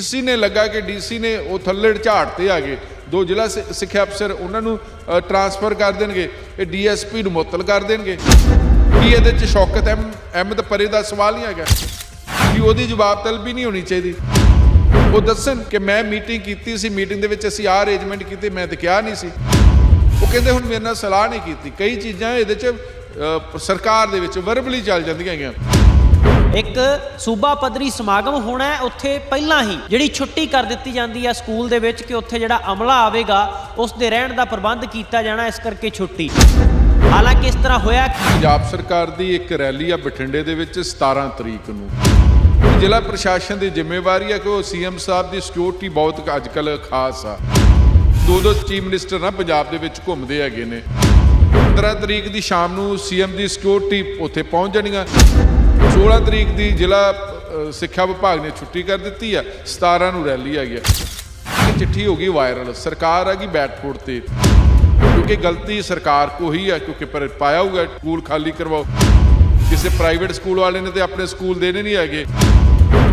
DC ਨੇ ਲੱਗਾ ਕਿ ਡੀਸੀ ਨੇ ਉਹ ਥੱਲੇ ਝਾੜ ਤੇ ਆ ਗਏ। ਦੋ ਜ਼ਿਲ੍ਹਾ ਸਿੱਖਿਆ ਅਫਸਰ ਉਹਨਾਂ ਨੂੰ ਅ, ਟਰਾਂਸਫਰ ਕਰ ਦੇਣਗੇ। ਇਹ ਡੀਐਸਪੀ ਨੂੰ ਮੁਅੱਤਲ ਕਰ ਦੇਣਗੇ। ਕੀ ਇਹਦੇ ਚ ਸ਼ੌਕਤ ਅਹਿਮਦ ਪਰੇ ਦਾ ਸਵਾਲ ਨਹੀਂ ਹੈਗਾ। ਕਿ ਉਹਦੀ ਜਵਾਬ ਤਲਬੀ ਨਹੀਂ ਹੋਣੀ ਚਾਹੀਦੀ। ਉਹ ਦੱਸਣ ਕਿ ਮੈਂ ਮੀਟਿੰਗ ਕੀਤੀ ਸੀ। ਮੀਟਿੰਗ ਦੇ ਵਿੱਚ ਅਸੀਂ ਆਹ ਅਰੇਂਜਮੈਂਟ ਕੀਤੇ ਮੈਂ ਤਾਂ ਕਿਹਾ ਨਹੀਂ ਸੀ। ਉਹ ਕਹਿੰਦੇ ਹੁਣ ਮੇਰੇ ਨਾਲ ਸਲਾਹ ਨਹੀਂ ਕੀਤੀ। ਕਈ ਚੀਜ਼ਾਂ ਇਹਦੇ ਚ ਸਰਕਾਰ ਦੇ ਵਿੱਚ ਵਰਬਲੀ ਚੱਲ ਜਾਂਦੀਆਂ ਹੈਗੀਆਂ। ਇੱਕ ਸੂਬਾ ਪੱਧਰੀ ਸਮਾਗਮ ਹੋਣਾ ਹੈ, ਉੱਥੇ ਪਹਿਲਾਂ ਹੀ ਜਿਹੜੀ ਛੁੱਟੀ ਕਰ ਦਿੱਤੀ ਜਾਂਦੀ ਹੈ ਸਕੂਲ ਦੇ ਵਿੱਚ ਕਿ ਉੱਥੇ ਜਿਹੜਾ ਅਮਲਾ ਆਵੇਗਾ, ਉਸ ਦੇ ਰਹਿਣ ਦਾ ਪ੍ਰਬੰਧ ਕੀਤਾ ਜਾਣਾ, ਇਸ ਕਰਕੇ ਛੁੱਟੀ। ਹਾਲਾਂਕਿ ਇਸ ਤਰ੍ਹਾਂ ਹੋਇਆ ਪੰਜਾਬ ਸਰਕਾਰ ਦੀ ਇੱਕ ਰੈਲੀ ਆ ਬਠਿੰਡੇ ਦੇ ਵਿੱਚ 17 ਤਰੀਕ ਨੂੰ। ਜ਼ਿਲ੍ਹਾ ਪ੍ਰਸ਼ਾਸਨ ਦੀ ਜ਼ਿੰਮੇਵਾਰੀ ਹੈ ਕਿ ਉਹ ਸੀਐਮ ਸਾਹਿਬ ਦੀ ਸਿਕਿਉਰਿਟੀ ਬਹੁਤ ਅੱਜ ਕੱਲ ਖਾਸ ਆ। ਦੋ ਦੋ ਚੀਫ ਮਿਨਿਸਟਰ ਨਾ ਪੰਜਾਬ ਦੇ ਵਿੱਚ ਘੁੰਮਦੇ ਹੈਗੇ ਨੇ। 15 ਤਰੀਕ ਦੀ ਸ਼ਾਮ ਨੂੰ ਸੀਐਮ ਦੀ ਸਿਕਿਉਰਿਟੀ ਉੱਥੇ ਪਹੁੰਚ ਜਾਣੀਆਂ। 16 ਤਰੀਕ ਦੀ ਜ਼ਿਲ੍ਹਾ ਸਿੱਖਿਆ ਵਿਭਾਗ ਨੇ ਛੁੱਟੀ ਕਰ ਦਿੱਤੀ ਆ 17 ਨੂੰ ਰੈਲੀ ਆ। ਗਿਆ ਇਹ ਚਿੱਠੀ ਹੋ ਗਈ ਵਾਇਰਲ, ਸਰਕਾਰ ਆ ਗਈ ਬੈਕਫੁੱਟ ਤੇ। ਕਿਉਂਕਿ ਗਲਤੀ ਸਰਕਾਰ ਕੋ ਹੀ ਹੈ ਕਿਉਂਕਿ ਪਰ ਪਾਇਆ ਹੋਊਗਾ, ਸਕੂਲ ਖਾਲੀ ਕਰਵਾਓ। ਕਿਸੇ ਪ੍ਰਾਈਵੇਟ ਸਕੂਲ ਵਾਲੇ ਨੇ ਤੇ ਆਪਣੇ ਸਕੂਲ ਦੇਣੇ ਨਹੀਂ ਹੈਗੇ।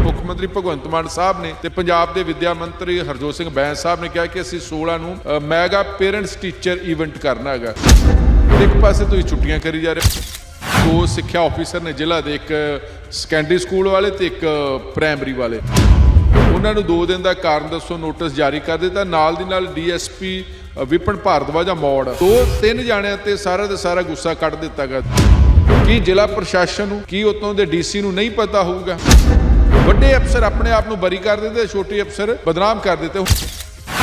ਮੁੱਖ ਮੰਤਰੀ ਭਗਵੰਤ ਮਾਨ ਸਾਹਿਬ ਨੇ ਤੇ ਪੰਜਾਬ ਦੇ ਵਿਦਿਆ ਮੰਤਰੀ ਹਰਜੋਤ ਸਿੰਘ ਬੈਂਸ ਸਾਹਿਬ ਨੇ ਕਿਹਾ ਕਿ ਅਸੀਂ 16 ਨੂੰ ਮੈਗਾ ਪੇਰੈਂਟਸ ਟੀਚਰ ਇਵੈਂਟ ਕਰਨਾ ਹੈਗਾ। ਇੱਕ ਪਾਸੇ ਤੁਸੀਂ ਛੁੱਟੀਆਂ ਕਰੀ ਜਾ ਰਹੇ। ਦੋ ਸਿੱਖਿਆ ਆਫੀਸਰ ਨੇ ਜ਼ਿਲ੍ਹਾ ਦੇ ਇੱਕ ਸੈਕੰਡਰੀ ਸਕੂਲ ਵਾਲੇ ਤੇ ਇੱਕ ਪ੍ਰਾਇਮਰੀ ਵਾਲੇ। ਉਹਨਾਂ ਨੂੰ 2 ਦਿਨ ਦਾ ਕਾਰਨ ਦੱਸੋ ਨੋਟਿਸ ਜਾਰੀ ਕਰ ਦਿੱਤਾ। ਨਾਲ ਦੀ ਨਾਲ ਡੀਐਸਪੀ ਵਿਪਨ ਭਾਰਦਵਾਜਾ ਮੌੜ। ਦੋ, ਤਿੰਨ ਜਾਣਿਆਂ ਤੇ ਸਾਰਾ ਦਾ ਸਾਰਾ ਗੁੱਸਾ ਕੱਢ ਦਿੱਤਾ ਗਿਆ। ਕੀ ਜ਼ਿਲ੍ਹਾ ਪ੍ਰਸ਼ਾਸਨ ਨੂੰ, ਕੀ ਉਤੋਂ ਦੇ ਡੀਸੀ ਨੂੰ ਨਹੀਂ ਪਤਾ ਹੋਊਗਾ? ਵੱਡੇ ਅਫਸਰ ਆਪਣੇ ਆਪ ਨੂੰ ਬਰੀ ਕਰ ਦਿੰਦੇ, ਛੋਟੇ ਅਫਸਰ ਬਦਨਾਮ ਕਰ ਦਿੱਤੇ।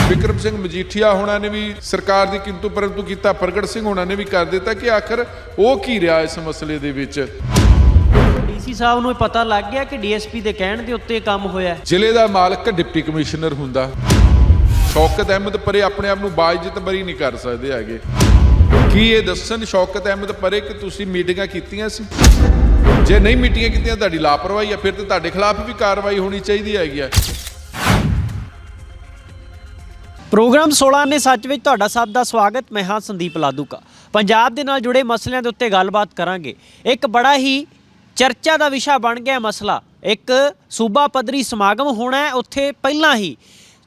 ਵਿਕਰਮ ਸਿੰਘ ਮਜੀਠੀਆ ਹੋਣਾ ਨੇ ਵੀ ਸਰਕਾਰ ਦੀ ਕਿੰਤੂ ਪਰੰਤੂ ਕੀਤਾ ਪ੍ਰਗਟ ਸਿੰਘ ਹੋਣਾ ਨੇ ਵੀ ਕਰ ਦਿੱਤਾ ਕਿ ਆਖਰ ਉਹ ਕੀ ਰਿਹਾ ਇਸ ਮਸਲੇ ਦੇ ਵਿੱਚ? ਡੀਸੀ ਸਾਹਿਬ ਨੂੰ ਪਤਾ ਲੱਗ ਗਿਆ ਕਿ ਡੀਐਸਪੀ ਦੇ ਕਹਿਣ ਦੇ ਉੱਤੇ ਕੰਮ ਹੋਇਆ ਹੈ। ਜ਼ਿਲ੍ਹੇ ਦਾ ਮਾਲਕ ਡਿਪਟੀ ਕਮਿਸ਼ਨਰ ਹੁੰਦਾ। ਸ਼ੌਕਤ ਅਹਿਮਦ ਪਰੇ ਆਪਣੇ ਆਪ ਨੂੰ ਬਾਇਜ਼ਤ ਬਰੀ ਨਹੀਂ ਕਰ ਸਕਦੇ ਹੈਗੇ। ਕੀ ਇਹ ਦੱਸਣ ਸ਼ੌਕਤ ਅਹਿਮਦ ਪਰੇ ਕਿ ਤੁਸੀਂ ਮੀਟਿੰਗਾਂ ਕੀਤੀਆਂ ਸੀ? ਜੇ ਨਹੀਂ ਮੀਟਿੰਗਾਂ ਕੀਤੀਆਂ ਤੁਹਾਡੀ ਲਾਪਰਵਾਹੀ ਆ ਫਿਰ ਤਾਂ ਤੁਹਾਡੇ ਖਿਲਾਫ ਵੀ ਕਾਰਵਾਈ ਹੋਣੀ ਚਾਹੀਦੀ ਹੈਗੀ ਆ। ਪ੍ਰੋਗਰਾਮ 16 ਨੇ ਸੱਚ ਵਿੱਚ ਤੁਹਾਡਾ ਸਭ ਦਾ ਸਵਾਗਤ। ਮੈਂ ਹਾਂ ਸੰਦੀਪ ਲਾਦੂਕਾ। ਪੰਜਾਬ ਦੇ ਨਾਲ ਜੁੜੇ ਮਸਲਿਆਂ ਦੇ ਉੱਤੇ ਗੱਲਬਾਤ ਕਰਾਂਗੇ। ਇੱਕ ਬੜਾ ਹੀ ਚਰਚਾ ਦਾ ਵਿਸ਼ਾ ਬਣ ਗਿਆ ਮਸਲਾ। ਇੱਕ ਸੂਬਾ ਪੱਧਰੀ ਸਮਾਗਮ ਹੋਣਾ ਹੈ। ਉੱਥੇ ਪਹਿਲਾਂ ਹੀ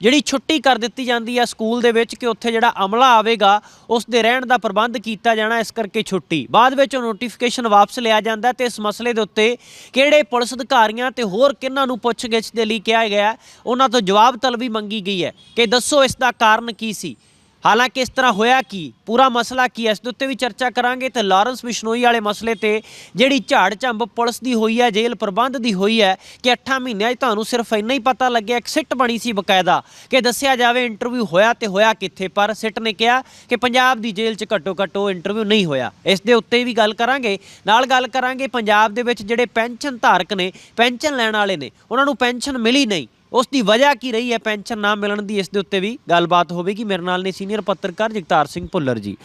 ਜਿਹੜੀ ਛੁੱਟੀ ਕਰ ਦਿੱਤੀ ਜਾਂਦੀ ਹੈ ਸਕੂਲ ਦੇ ਵਿੱਚ ਕਿ ਉੱਥੇ ਜਿਹੜਾ ਅਮਲਾ ਆਵੇਗਾ, ਉਸ ਦੇ ਰਹਿਣ ਦਾ ਪ੍ਰਬੰਧ ਕੀਤਾ ਜਾਣਾ ਇਸ ਕਰਕੇ ਛੁੱਟੀ। ਬਾਅਦ ਵਿੱਚ ਉਹ ਨੋਟੀਫਿਕੇਸ਼ਨ ਵਾਪਸ ਲਿਆ ਜਾਂਦਾ ਹੈ ਤੇ ਇਸ ਮਸਲੇ ਦੇ ਉੱਤੇ ਕਿਹੜੇ ਪੁਲਿਸ ਅਧਿਕਾਰੀਆਂ ਤੇ ਹੋਰ ਕਿਹਨਾਂ ਨੂੰ ਪੁੱਛਗਿੱਛ ਦੇ ਲਈ ਕਿਹਾ ਗਿਆ, ਉਹਨਾਂ ਤੋਂ ਜਵਾਬ ਤਲਬੀ ਮੰਗੀ ਗਈ ਹੈ। ਕਿ ਦੱਸੋ ਇਸ ਦਾ ਕਾਰਨ ਕੀ ਸੀ? ਹਾਲਾਂਕਿ ਇਸ ਤਰ੍ਹਾਂ ਹੋਇਆ ਕੀ? ਪੂਰਾ ਮਸਲਾ ਕੀ? ਹੈ ਇਸ ਦੇ ਉੱਤੇ ਵੀ ਚਰਚਾ ਕਰਾਂਗੇ ਤੇ ਲਾਰੈਂਸ ਬਿਸ਼ਨੋਈ ਵਾਲੇ ਮਸਲੇ ਤੇ ਜਿਹੜੀ ਝਾੜ ਝੰਬ ਪੁਲਿਸ ਦੀ ਹੋਈ ਹੈ, ਜੇਲ੍ਹ ਪ੍ਰਬੰਧ ਦੀ ਹੋਈ ਹੈ, ਕਿ 8 ਮਹੀਨਿਆਂ 'ਚ ਤੁਹਾਨੂੰ ਸਿਰਫ ਇੰਨਾ ਹੀ ਪਤਾ ਲੱਗਿਆ, ਇੱਕ ਸਿੱਟ ਬਣੀ ਸੀ ਬਕਾਇਦਾ ਕਿ ਦੱਸਿਆ ਜਾਵੇ ਇੰਟਰਵਿਊ ਹੋਇਆ ਤੇ ਹੋਇਆ ਕਿੱਥੇ, ਪਰ ਸਿੱਟ ਨੇ ਕਿਹਾ ਕਿ ਪੰਜਾਬ ਦੀ ਜੇਲ੍ਹ 'ਚ ਘੱਟੋ ਘੱਟ ਉਹ ਇੰਟਰਵਿਊ ਨਹੀਂ ਹੋਇਆ। ਇਸ ਦੇ ਉੱਤੇ ਵੀ ਗੱਲ ਕਰਾਂਗੇ, ਨਾਲ ਗੱਲ ਕਰਾਂਗੇ ਪੰਜਾਬ ਦੇ ਵਿੱਚ ਜਿਹੜੇ ਪੈਨਸ਼ਨ ਧਾਰਕ ਨੇ, ਪੈਨਸ਼ਨ ਲੈਣ ਵਾਲੇ ਨੇ, ਉਹਨਾਂ ਨੂੰ ਪੈਨਸ਼ਨ ਮਿਲੀ ਨਹੀਂ। ਉਸ ਦੀ ਵਜ੍ਹਾ ਕੀ ਰਹੀ ਹੈ? ਪੈਨਸ਼ਨ ਨਾ ਮਿਲਣ ਦੀ ਇਸ ਦੇ ਉੱਤੇ ਵੀ ਗੱਲਬਾਤ ਹੋਵੇਗੀ। ਮੇਰੇ ਨਾਲ ਨੇ ਸੀਨੀਅਰ ਪੱਤਰਕਾਰ ਜਗਤਾਰ ਸਿੰਘ ਭੁੱਲਰ ਜੀ।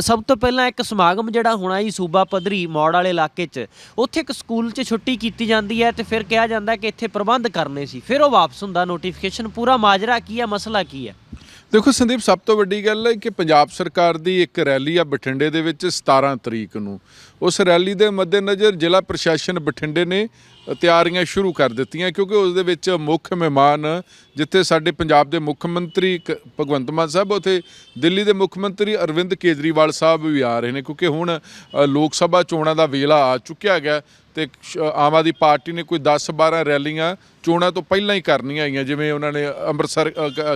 ਸਭ ਤੋਂ ਪਹਿਲਾਂ ਇੱਕ ਸਮਾਗਮ ਜਿਹੜਾ ਹੋਣਾ ਜੀ ਸੂਬਾ ਪੱਧਰੀ ਮੌੜ ਵਾਲੇ ਇਲਾਕੇ 'ਚ, ਉੱਥੇ ਇੱਕ ਸਕੂਲ 'ਚ ਛੁੱਟੀ ਕੀਤੀ ਜਾਂਦੀ ਹੈ ਤੇ ਫਿਰ ਕਿਹਾ ਜਾਂਦਾ ਕਿ ਇੱਥੇ ਪ੍ਰਬੰਧ ਕਰਨੇ ਸੀ। ਫਿਰ ਉਹ ਵਾਪਸ ਹੁੰਦਾ ਨੋਟੀਫਿਕੇਸ਼ਨ ਪੂਰਾ ਮਾਜਰਾ ਕੀ ਹੈ, ਮਸਲਾ ਕੀ ਹੈ? ਦੇਖੋ ਸੰਦੀਪ, ਸਭ ਤੋਂ ਵੱਡੀ ਗੱਲ ਹੈ ਕਿ ਪੰਜਾਬ ਸਰਕਾਰ ਦੀ ਇੱਕ ਰੈਲੀ ਆ ਬਠਿੰਡੇ ਦੇ ਵਿੱਚ 17 ਤਰੀਕ ਨੂੰ। ਉਸ ਰੈਲੀ ਦੇ ਮੱਦੇਨਜ਼ਰ ਜ਼ਿਲ੍ਹਾ ਪ੍ਰਸ਼ਾਸਨ ਬਠਿੰਡੇ ਨੇ ਤਿਆਰੀਆਂ ਸ਼ੁਰੂ ਕਰ ਦਿੱਤੀਆਂ, ਕਿਉਂਕਿ ਉਸ ਦੇ ਵਿੱਚ ਮੁੱਖ ਮਹਿਮਾਨ ਜਿੱਥੇ ਸਾਡੇ ਪੰਜਾਬ ਦੇ ਮੁੱਖ ਮੰਤਰੀ ਕ- ਭਗਵੰਤ ਮਾਨ ਸਾਹਿਬ, ਉਥੇ ਦਿੱਲੀ ਦੇ ਮੁੱਖ ਮੰਤਰੀ ਅਰਵਿੰਦ ਕੇਜਰੀਵਾਲ ਸਾਹਿਬ ਵੀ ਆ ਰਹੇ ਨੇ, ਕਿਉਂਕਿ ਹੁਣ ਲੋਕ ਸਭਾ ਚੋਣਾਂ ਦਾ ਵੇਲਾ ਆ ਚੁੱਕਿਆ ਗਿਆ ਤੇ ਆਮ ਆਦਮੀ ਪਾਰਟੀ ਨੇ ਕੋਈ 10 12 ਰੈਲੀਆਂ ਚੋਣਾਂ ਤੋਂ ਪਹਿਲਾਂ ਹੀ ਕਰਨੀਆਂ ਆਈਆਂ, ਜਿਵੇਂ ਉਹਨਾਂ ਨੇ ਅੰਮ੍ਰਿਤਸਰ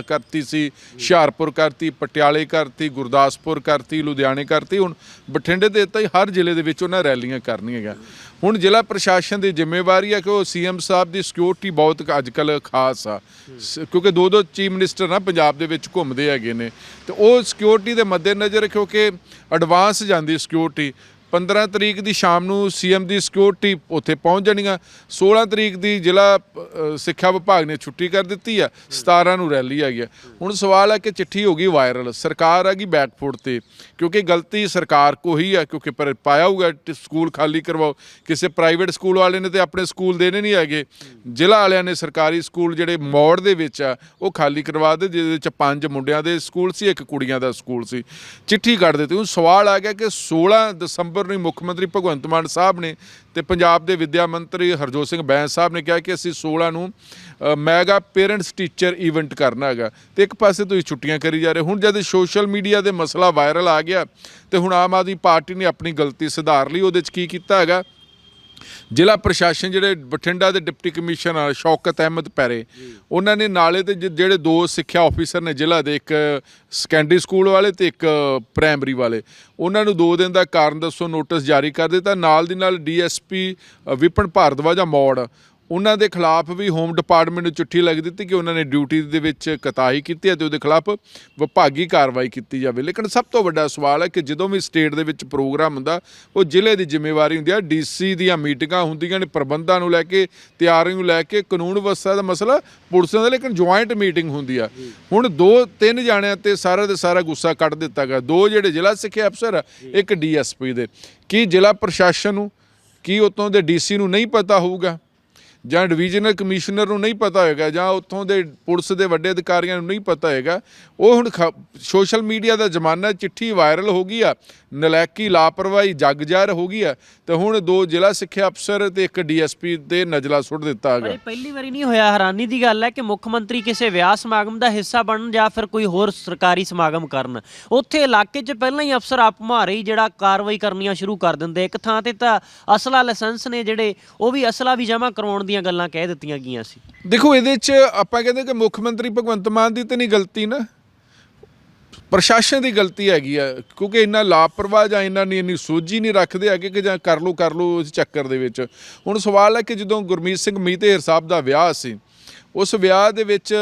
ਕਰਤੀ ਸੀ, ਹੁਸ਼ਿਆਰਪੁਰ ਕਰਤੀ, ਪਟਿਆਲੇ ਕਰਤੀ, ਗੁਰਦਾਸਪੁਰ ਕਰਤੀ, ਲੁਧਿਆਣੇ ਕਰਤੀ, ਹੁਣ ਬਠਿੰਡੇ ਦੇ ਤਾਂ ਹੀ ਹਰ ਜ਼ਿਲ੍ਹੇ ਦੇ ਵਿੱਚ ਉਹਨਾਂ ਰੈਲੀਆਂ ਕਰਨੀਆਂ ਹੈਗੀਆਂ। ਹੁਣ ਜ਼ਿਲ੍ਹਾ ਪ੍ਰਸ਼ਾਸਨ ਦੀ ਜ਼ਿੰਮੇਵਾਰੀ ਹੈ ਕਿ ਉਹ ਸੀਐਮ ਸਾਹਿਬ ਦੀ ਸਿਕਿਉਰਿਟੀ ਬਹੁਤ ਅੱਜ ਕੱਲ ਖਾਸ ਆ। ਸ- ਕਿਉਂਕਿ ਦੋ ਦੋ ਚੀਫ ਮਿਨਿਸਟਰ ਨਾ ਪੰਜਾਬ ਦੇ ਵਿੱਚ ਘੁੰਮਦੇ ਹੈਗੇ ਨੇ। ਤੇ ਉਹ ਸਿਕਿਉਰਿਟੀ ਦੇ ਮੱਦੇਨਜ਼ਰ ਕਿਉਂਕਿ ਐਡਵਾਂਸ ਜਾਂਦੀ ਸਿਕਿਉਰਿਟੀ 15 ਤਰੀਕ ਦੀ ਸ਼ਾਮ ਨੂੰ ਸੀਐਮ ਦੀ ਸਿਕਿਉਰਿਟੀ ਉੱਥੇ ਪਹੁੰਚ ਜਾਣੀਆਂ। 16 ਤਰੀਕ ਦੀ ਜ਼ਿਲ੍ਹਾ ਸਿੱਖਿਆ ਵਿਭਾਗ ਨੇ ਛੁੱਟੀ ਕਰ ਦਿੱਤੀ ਆ। 17 ਨੂੰ ਰੈਲੀ ਹੈਗੀ ਆ। ਹੁਣ ਸਵਾਲ ਹੈ ਕਿ ਚਿੱਠੀ ਹੋ ਗਈ ਵਾਇਰਲ ਸਰਕਾਰ ਆ ਗਈ ਬੈਕਫੁੱਟ ਤੇ। ਕਿਉਂਕਿ ਗਲਤੀ ਸਰਕਾਰ ਕੋ ਹੀ ਆ, ਕਿਉਂਕਿ ਪਰ ਪਾਇਆ ਹੋਊਗਾ ਸਕੂਲ ਖਾਲੀ ਕਰਵਾਓ। ਕਿਸੇ ਪ੍ਰਾਈਵੇਟ ਸਕੂਲ ਵਾਲੇ ਨੇ ਤੇ ਆਪਣੇ ਸਕੂਲ ਦੇਣੇ ਨਹੀਂ ਹੈਗੇ। ਜ਼ਿਲ੍ਹਾ ਵਾਲਿਆਂ ਨੇ ਸਰਕਾਰੀ ਸਕੂਲ ਜਿਹੜੇ ਮੌੜ ਦੇ ਵਿੱਚ ਆ, ਉਹ ਖਾਲੀ ਕਰਵਾ ਦੇ ਜਿਹਦੇ ਵਿੱਚ ਪੰਜ ਮੁੰਡਿਆਂ ਦੇ ਸਕੂਲ ਸੀ, ਇੱਕ ਕੁੜੀਆਂ ਦਾ ਸਕੂਲ ਸੀ। ਚਿੱਠੀ ਕੱਢ ਦਿੱਤੀ। ਹੁਣ ਸਵਾਲ ਆ ਗਿਆ ਕਿ 16 ਦਸੰਬਰ ਦਸੰਬਰ ਨੂੰ ਮੁੱਖ ਮੰਤਰੀ ਭਗਵੰਤ ਮਾਨ ਸਾਹਿਬ ਨੇ ਤੇ ਪੰਜਾਬ ਦੇ ਵਿੱਦਿਆ ਮੰਤਰੀ ਹਰਜੋਤ ਸਿੰਘ ਬੈਂਸ ਸਾਹਿਬ ਨੇ ਕਿਹਾ ਕਿ ਅਸੀਂ 16 ਨੂੰ ਮੈਗਾ ਪੇਰੈਂਟਸ ਟੀਚਰ ਇਵੈਂਟ ਕਰਨਾ ਹੈਗਾ। ਤੇ ਇੱਕ ਪਾਸੇ ਤੁਸੀਂ ਛੁੱਟੀਆਂ ਕਰੀ ਜਾ ਰਹੇ। ਹੁਣ ਜਦ ਸੋਸ਼ਲ ਮੀਡੀਆ ਦੇ ਮਸਲਾ ਵਾਇਰਲ ਆ ਗਿਆ ਤੇ ਹੁਣ ਆਮ ਆਦਮੀ ਪਾਰਟੀ ਨੇ ਆਪਣੀ ਗਲਤੀ ਸੁਧਾਰ ਲਈ, ਉਹਦੇ 'ਚ ਕੀ ਕੀਤਾ ਹੈਗਾ? ਜ਼ਿਲ੍ਹਾ ਪ੍ਰਸ਼ਾਸਨ ਜਿਹੜੇ ਬਠਿੰਡਾ ਦੇ ਡਿਪਟੀ ਕਮਿਸ਼ਨਰ ਸ਼ੌਕਤ ਅਹਿਮਦ ਪੈਰੇ ਉਹਨਾਂ ਨੇ ਨਾਲੇ ਤੇ ਜ- ਜਿਹੜੇ ਦੋ ਸਿੱਖਿਆ ਆਫੀਸਰ ਨੇ ਜ਼ਿਲ੍ਹਾ ਦੇ ਇੱਕ ਸੈਕੰਡਰੀ ਸਕੂਲ ਵਾਲੇ ਤੇ ਇੱਕ ਪ੍ਰਾਇਮਰੀ ਵਾਲੇ ਉਹਨਾਂ ਨੂੰ 2 ਦਿਨ ਦਾ ਕਾਰਨ ਦੱਸੋ ਨੋਟਿਸ ਜਾਰੀ ਕਰ ਦਿੱਤਾ। ਨਾਲ ਦੀ ਨਾਲ ਡੀਐਸਪੀ ਵਿਪਨ ਭਾਰਦਵਾਜਾ ਮੌੜ ਉਹਨਾਂ ਦੇ ਖਿਲਾਫ ਵੀ ਹੋਮ ਡਿਪਾਰਟਮੈਂਟ ਨੂੰ ਚਿੱਠੀ ਲਿਖ ਦਿੱਤੀ ਕਿ ਉਹਨਾਂ ਨੇ ਡਿਊਟੀ ਦੇ ਵਿੱਚ ਕਤਾਹੀ ਕੀਤੀ ਹੈ ਤੇ ਉਹਦੇ ਖਿਲਾਫ ਵਿਭਾਗੀ ਕਾਰਵਾਈ ਕੀਤੀ ਜਾਵੇ। ਲੇਕਿਨ ਸਭ ਤੋਂ ਵੱਡਾ ਸਵਾਲ ਹੈ ਕਿ ਜਦੋਂ ਵੀ ਸਟੇਟ ਦੇ ਵਿੱਚ ਪ੍ਰੋਗਰਾਮ ਹੁੰਦਾ ਉਹ ਜ਼ਿਲ੍ਹੇ ਦੀ ਜ਼ਿੰਮੇਵਾਰੀ ਹੁੰਦੀ ਹੈ ਡੀਸੀ ਦੀਆਂ ਮੀਟਿੰਗਾਂ ਹੁੰਦੀਆਂ ਨੇ ਪ੍ਰਬੰਧਾਂ ਨੂੰ ਲੈ ਕੇ ਤਿਆਰੀ ਨੂੰ ਲੈ ਕੇ ਕਾਨੂੰਨ ਵਿਵਸਥਾ ਦਾ ਮਸਲਾ ਪੁਲਿਸ ਦਾ ਲੇਕਿਨ ਜੁਆਇੰਟ ਮੀਟਿੰਗ ਹੁੰਦੀ ਆ। ਹੁਣ ਦੋ ਤਿੰਨ ਜਾਣਿਆਂ ਤੇ ਸਾਰਾ ਦਾ ਸਾਰਾ ਗੁੱਸਾ ਕੱਢ ਦਿੱਤਾ ਗਿਆ। ਦੋ ਜਿਹੜੇ ਜ਼ਿਲ੍ਹਾ ਸਿੱਖਿਆ ਅਫਸਰ ਆ, ਇੱਕ ਡੀਐਸਪੀ ਦੇ। ਕੀ ਜ਼ਿਲ੍ਹਾ ਪ੍ਰਸ਼ਾਸਨ ਨੂੰ ਕੀ ਉਤੋਂ ਦੇ ਡੀਸੀ ਨੂੰ ਨਹੀਂ ਪਤਾ ਹੋਊਗਾ? ਜਾਂ ਡਿਵੀਜ਼ਨਲ ਕਮਿਸ਼ਨਰ ਨੂੰ ਨਹੀਂ ਪਤਾ ਹੋਏਗਾ, ਜਾਂ ਉੱਥੋਂ ਦੇ ਪੁਲਿਸ ਦੇ ਵੱਡੇ ਅਧਿਕਾਰੀਆਂ ਨੂੰ ਨਹੀਂ ਪਤਾ ਹੋਏਗਾ, ਉਹ ਹੁਣ ਸੋਸ਼ਲ ਮੀਡੀਆ ਦਾ ਜ਼ਮਾਨਾ ਚਿੱਠੀ ਵਾਇਰਲ ਹੋ ਗਈ ਆ ਨਲਾਇਕੀ ਲਾਪਰਵਾਹੀ ਜਗ ਜ਼ਾਹਰ ਹੋ ਗਈ ਆ, ਤੇ ਹੁਣ ਦੋ ਜ਼ਿਲ੍ਹਾ ਸਿੱਖਿਆ ਅਫਸਰ ਤੇ ਇੱਕ ਡੀਐਸਪੀ ਤੇ ਨਜਲਾ ਸੁੱਟ ਦਿੱਤਾ ਪਰ ਹੈਗਾ ਪਹਿਲੀ ਵਾਰੀ ਨਹੀਂ ਹੋਇਆ, ਹੈਰਾਨੀ ਦੀ ਗੱਲ ਹੈ ਕਿ ਮੁੱਖ ਮੰਤਰੀ ਕਿਸੇ ਵਿਆਹ ਸਮਾਗਮ ਦਾ ਹਿੱਸਾ ਬਣਨ ਜਾਂ ਫਿਰ ਕੋਈ ਹੋਰ ਸਰਕਾਰੀ ਸਮਾਗਮ ਕਰਨ। ਉੱਥੇ ਇਲਾਕੇ 'ਚ ਪਹਿਲਾਂ ਹੀ ਅਫਸਰ ਆਪ ਮੁਹਾਰੇ ਹੀ ਜਿਹੜਾ ਕਾਰਵਾਈ ਕਰਨੀਆਂ ਸ਼ੁਰੂ ਕਰ ਦਿੰਦੇ ਇੱਕ ਥਾਂ ਤੇ ਤਾਂ ਅਸਲਾ ਲਾਇਸੈਂਸ ਨੇ ਜਿਹੜੇ, ਉਹ ਵੀ ਅਸਲਾ ਵੀ ਜਮ੍ਹਾਂ ਕਰਵਾਉਣ ਦੀਆਂ ਗੱਲਾਂ ਕਹਿ ਦਿੱਤੀਆਂ ਗਈਆਂ ਸੀ। ਦੇਖੋ, ਇਹਦੇ 'ਚ ਆਪਾਂ ਕਹਿੰਦੇ ਕਿ ਮੁੱਖ ਮੰਤਰੀ ਭਗਵੰਤ ਮਾਨ ਦੀ ਤਾਂ ਨਹੀਂ ਗਲਤੀ ਨਾ। ਪ੍ਰਸ਼ਾਸਨ ਦੀ ਗਲਤੀ ਹੈਗੀ ਆ, ਕਿਉਂਕਿ ਇੰਨਾ ਲਾਪਰਵਾਹ ਜਾਂ ਇੰਨਾ ਨਹੀਂ ਇੰਨੀ ਸੋਝੀ ਨਹੀਂ ਰੱਖਦੇ ਹੈਗੇ ਕਿ ਜਾਂ ਕਰ ਲੋ ਕਰ ਲੋ ਇਸ ਚੱਕਰ ਦੇ ਵਿੱਚ। ਹੁਣ ਸਵਾਲ ਹੈ ਕਿ ਜਦੋਂ ਗੁਰਮੀਤ ਸਿੰਘ ਮੀਤੇਰ ਸਾਹਿਬ ਦਾ ਵਿਆਹ ਸੀ, ਉਸ ਵਿਆਹ ਦੇ ਵਿੱਚ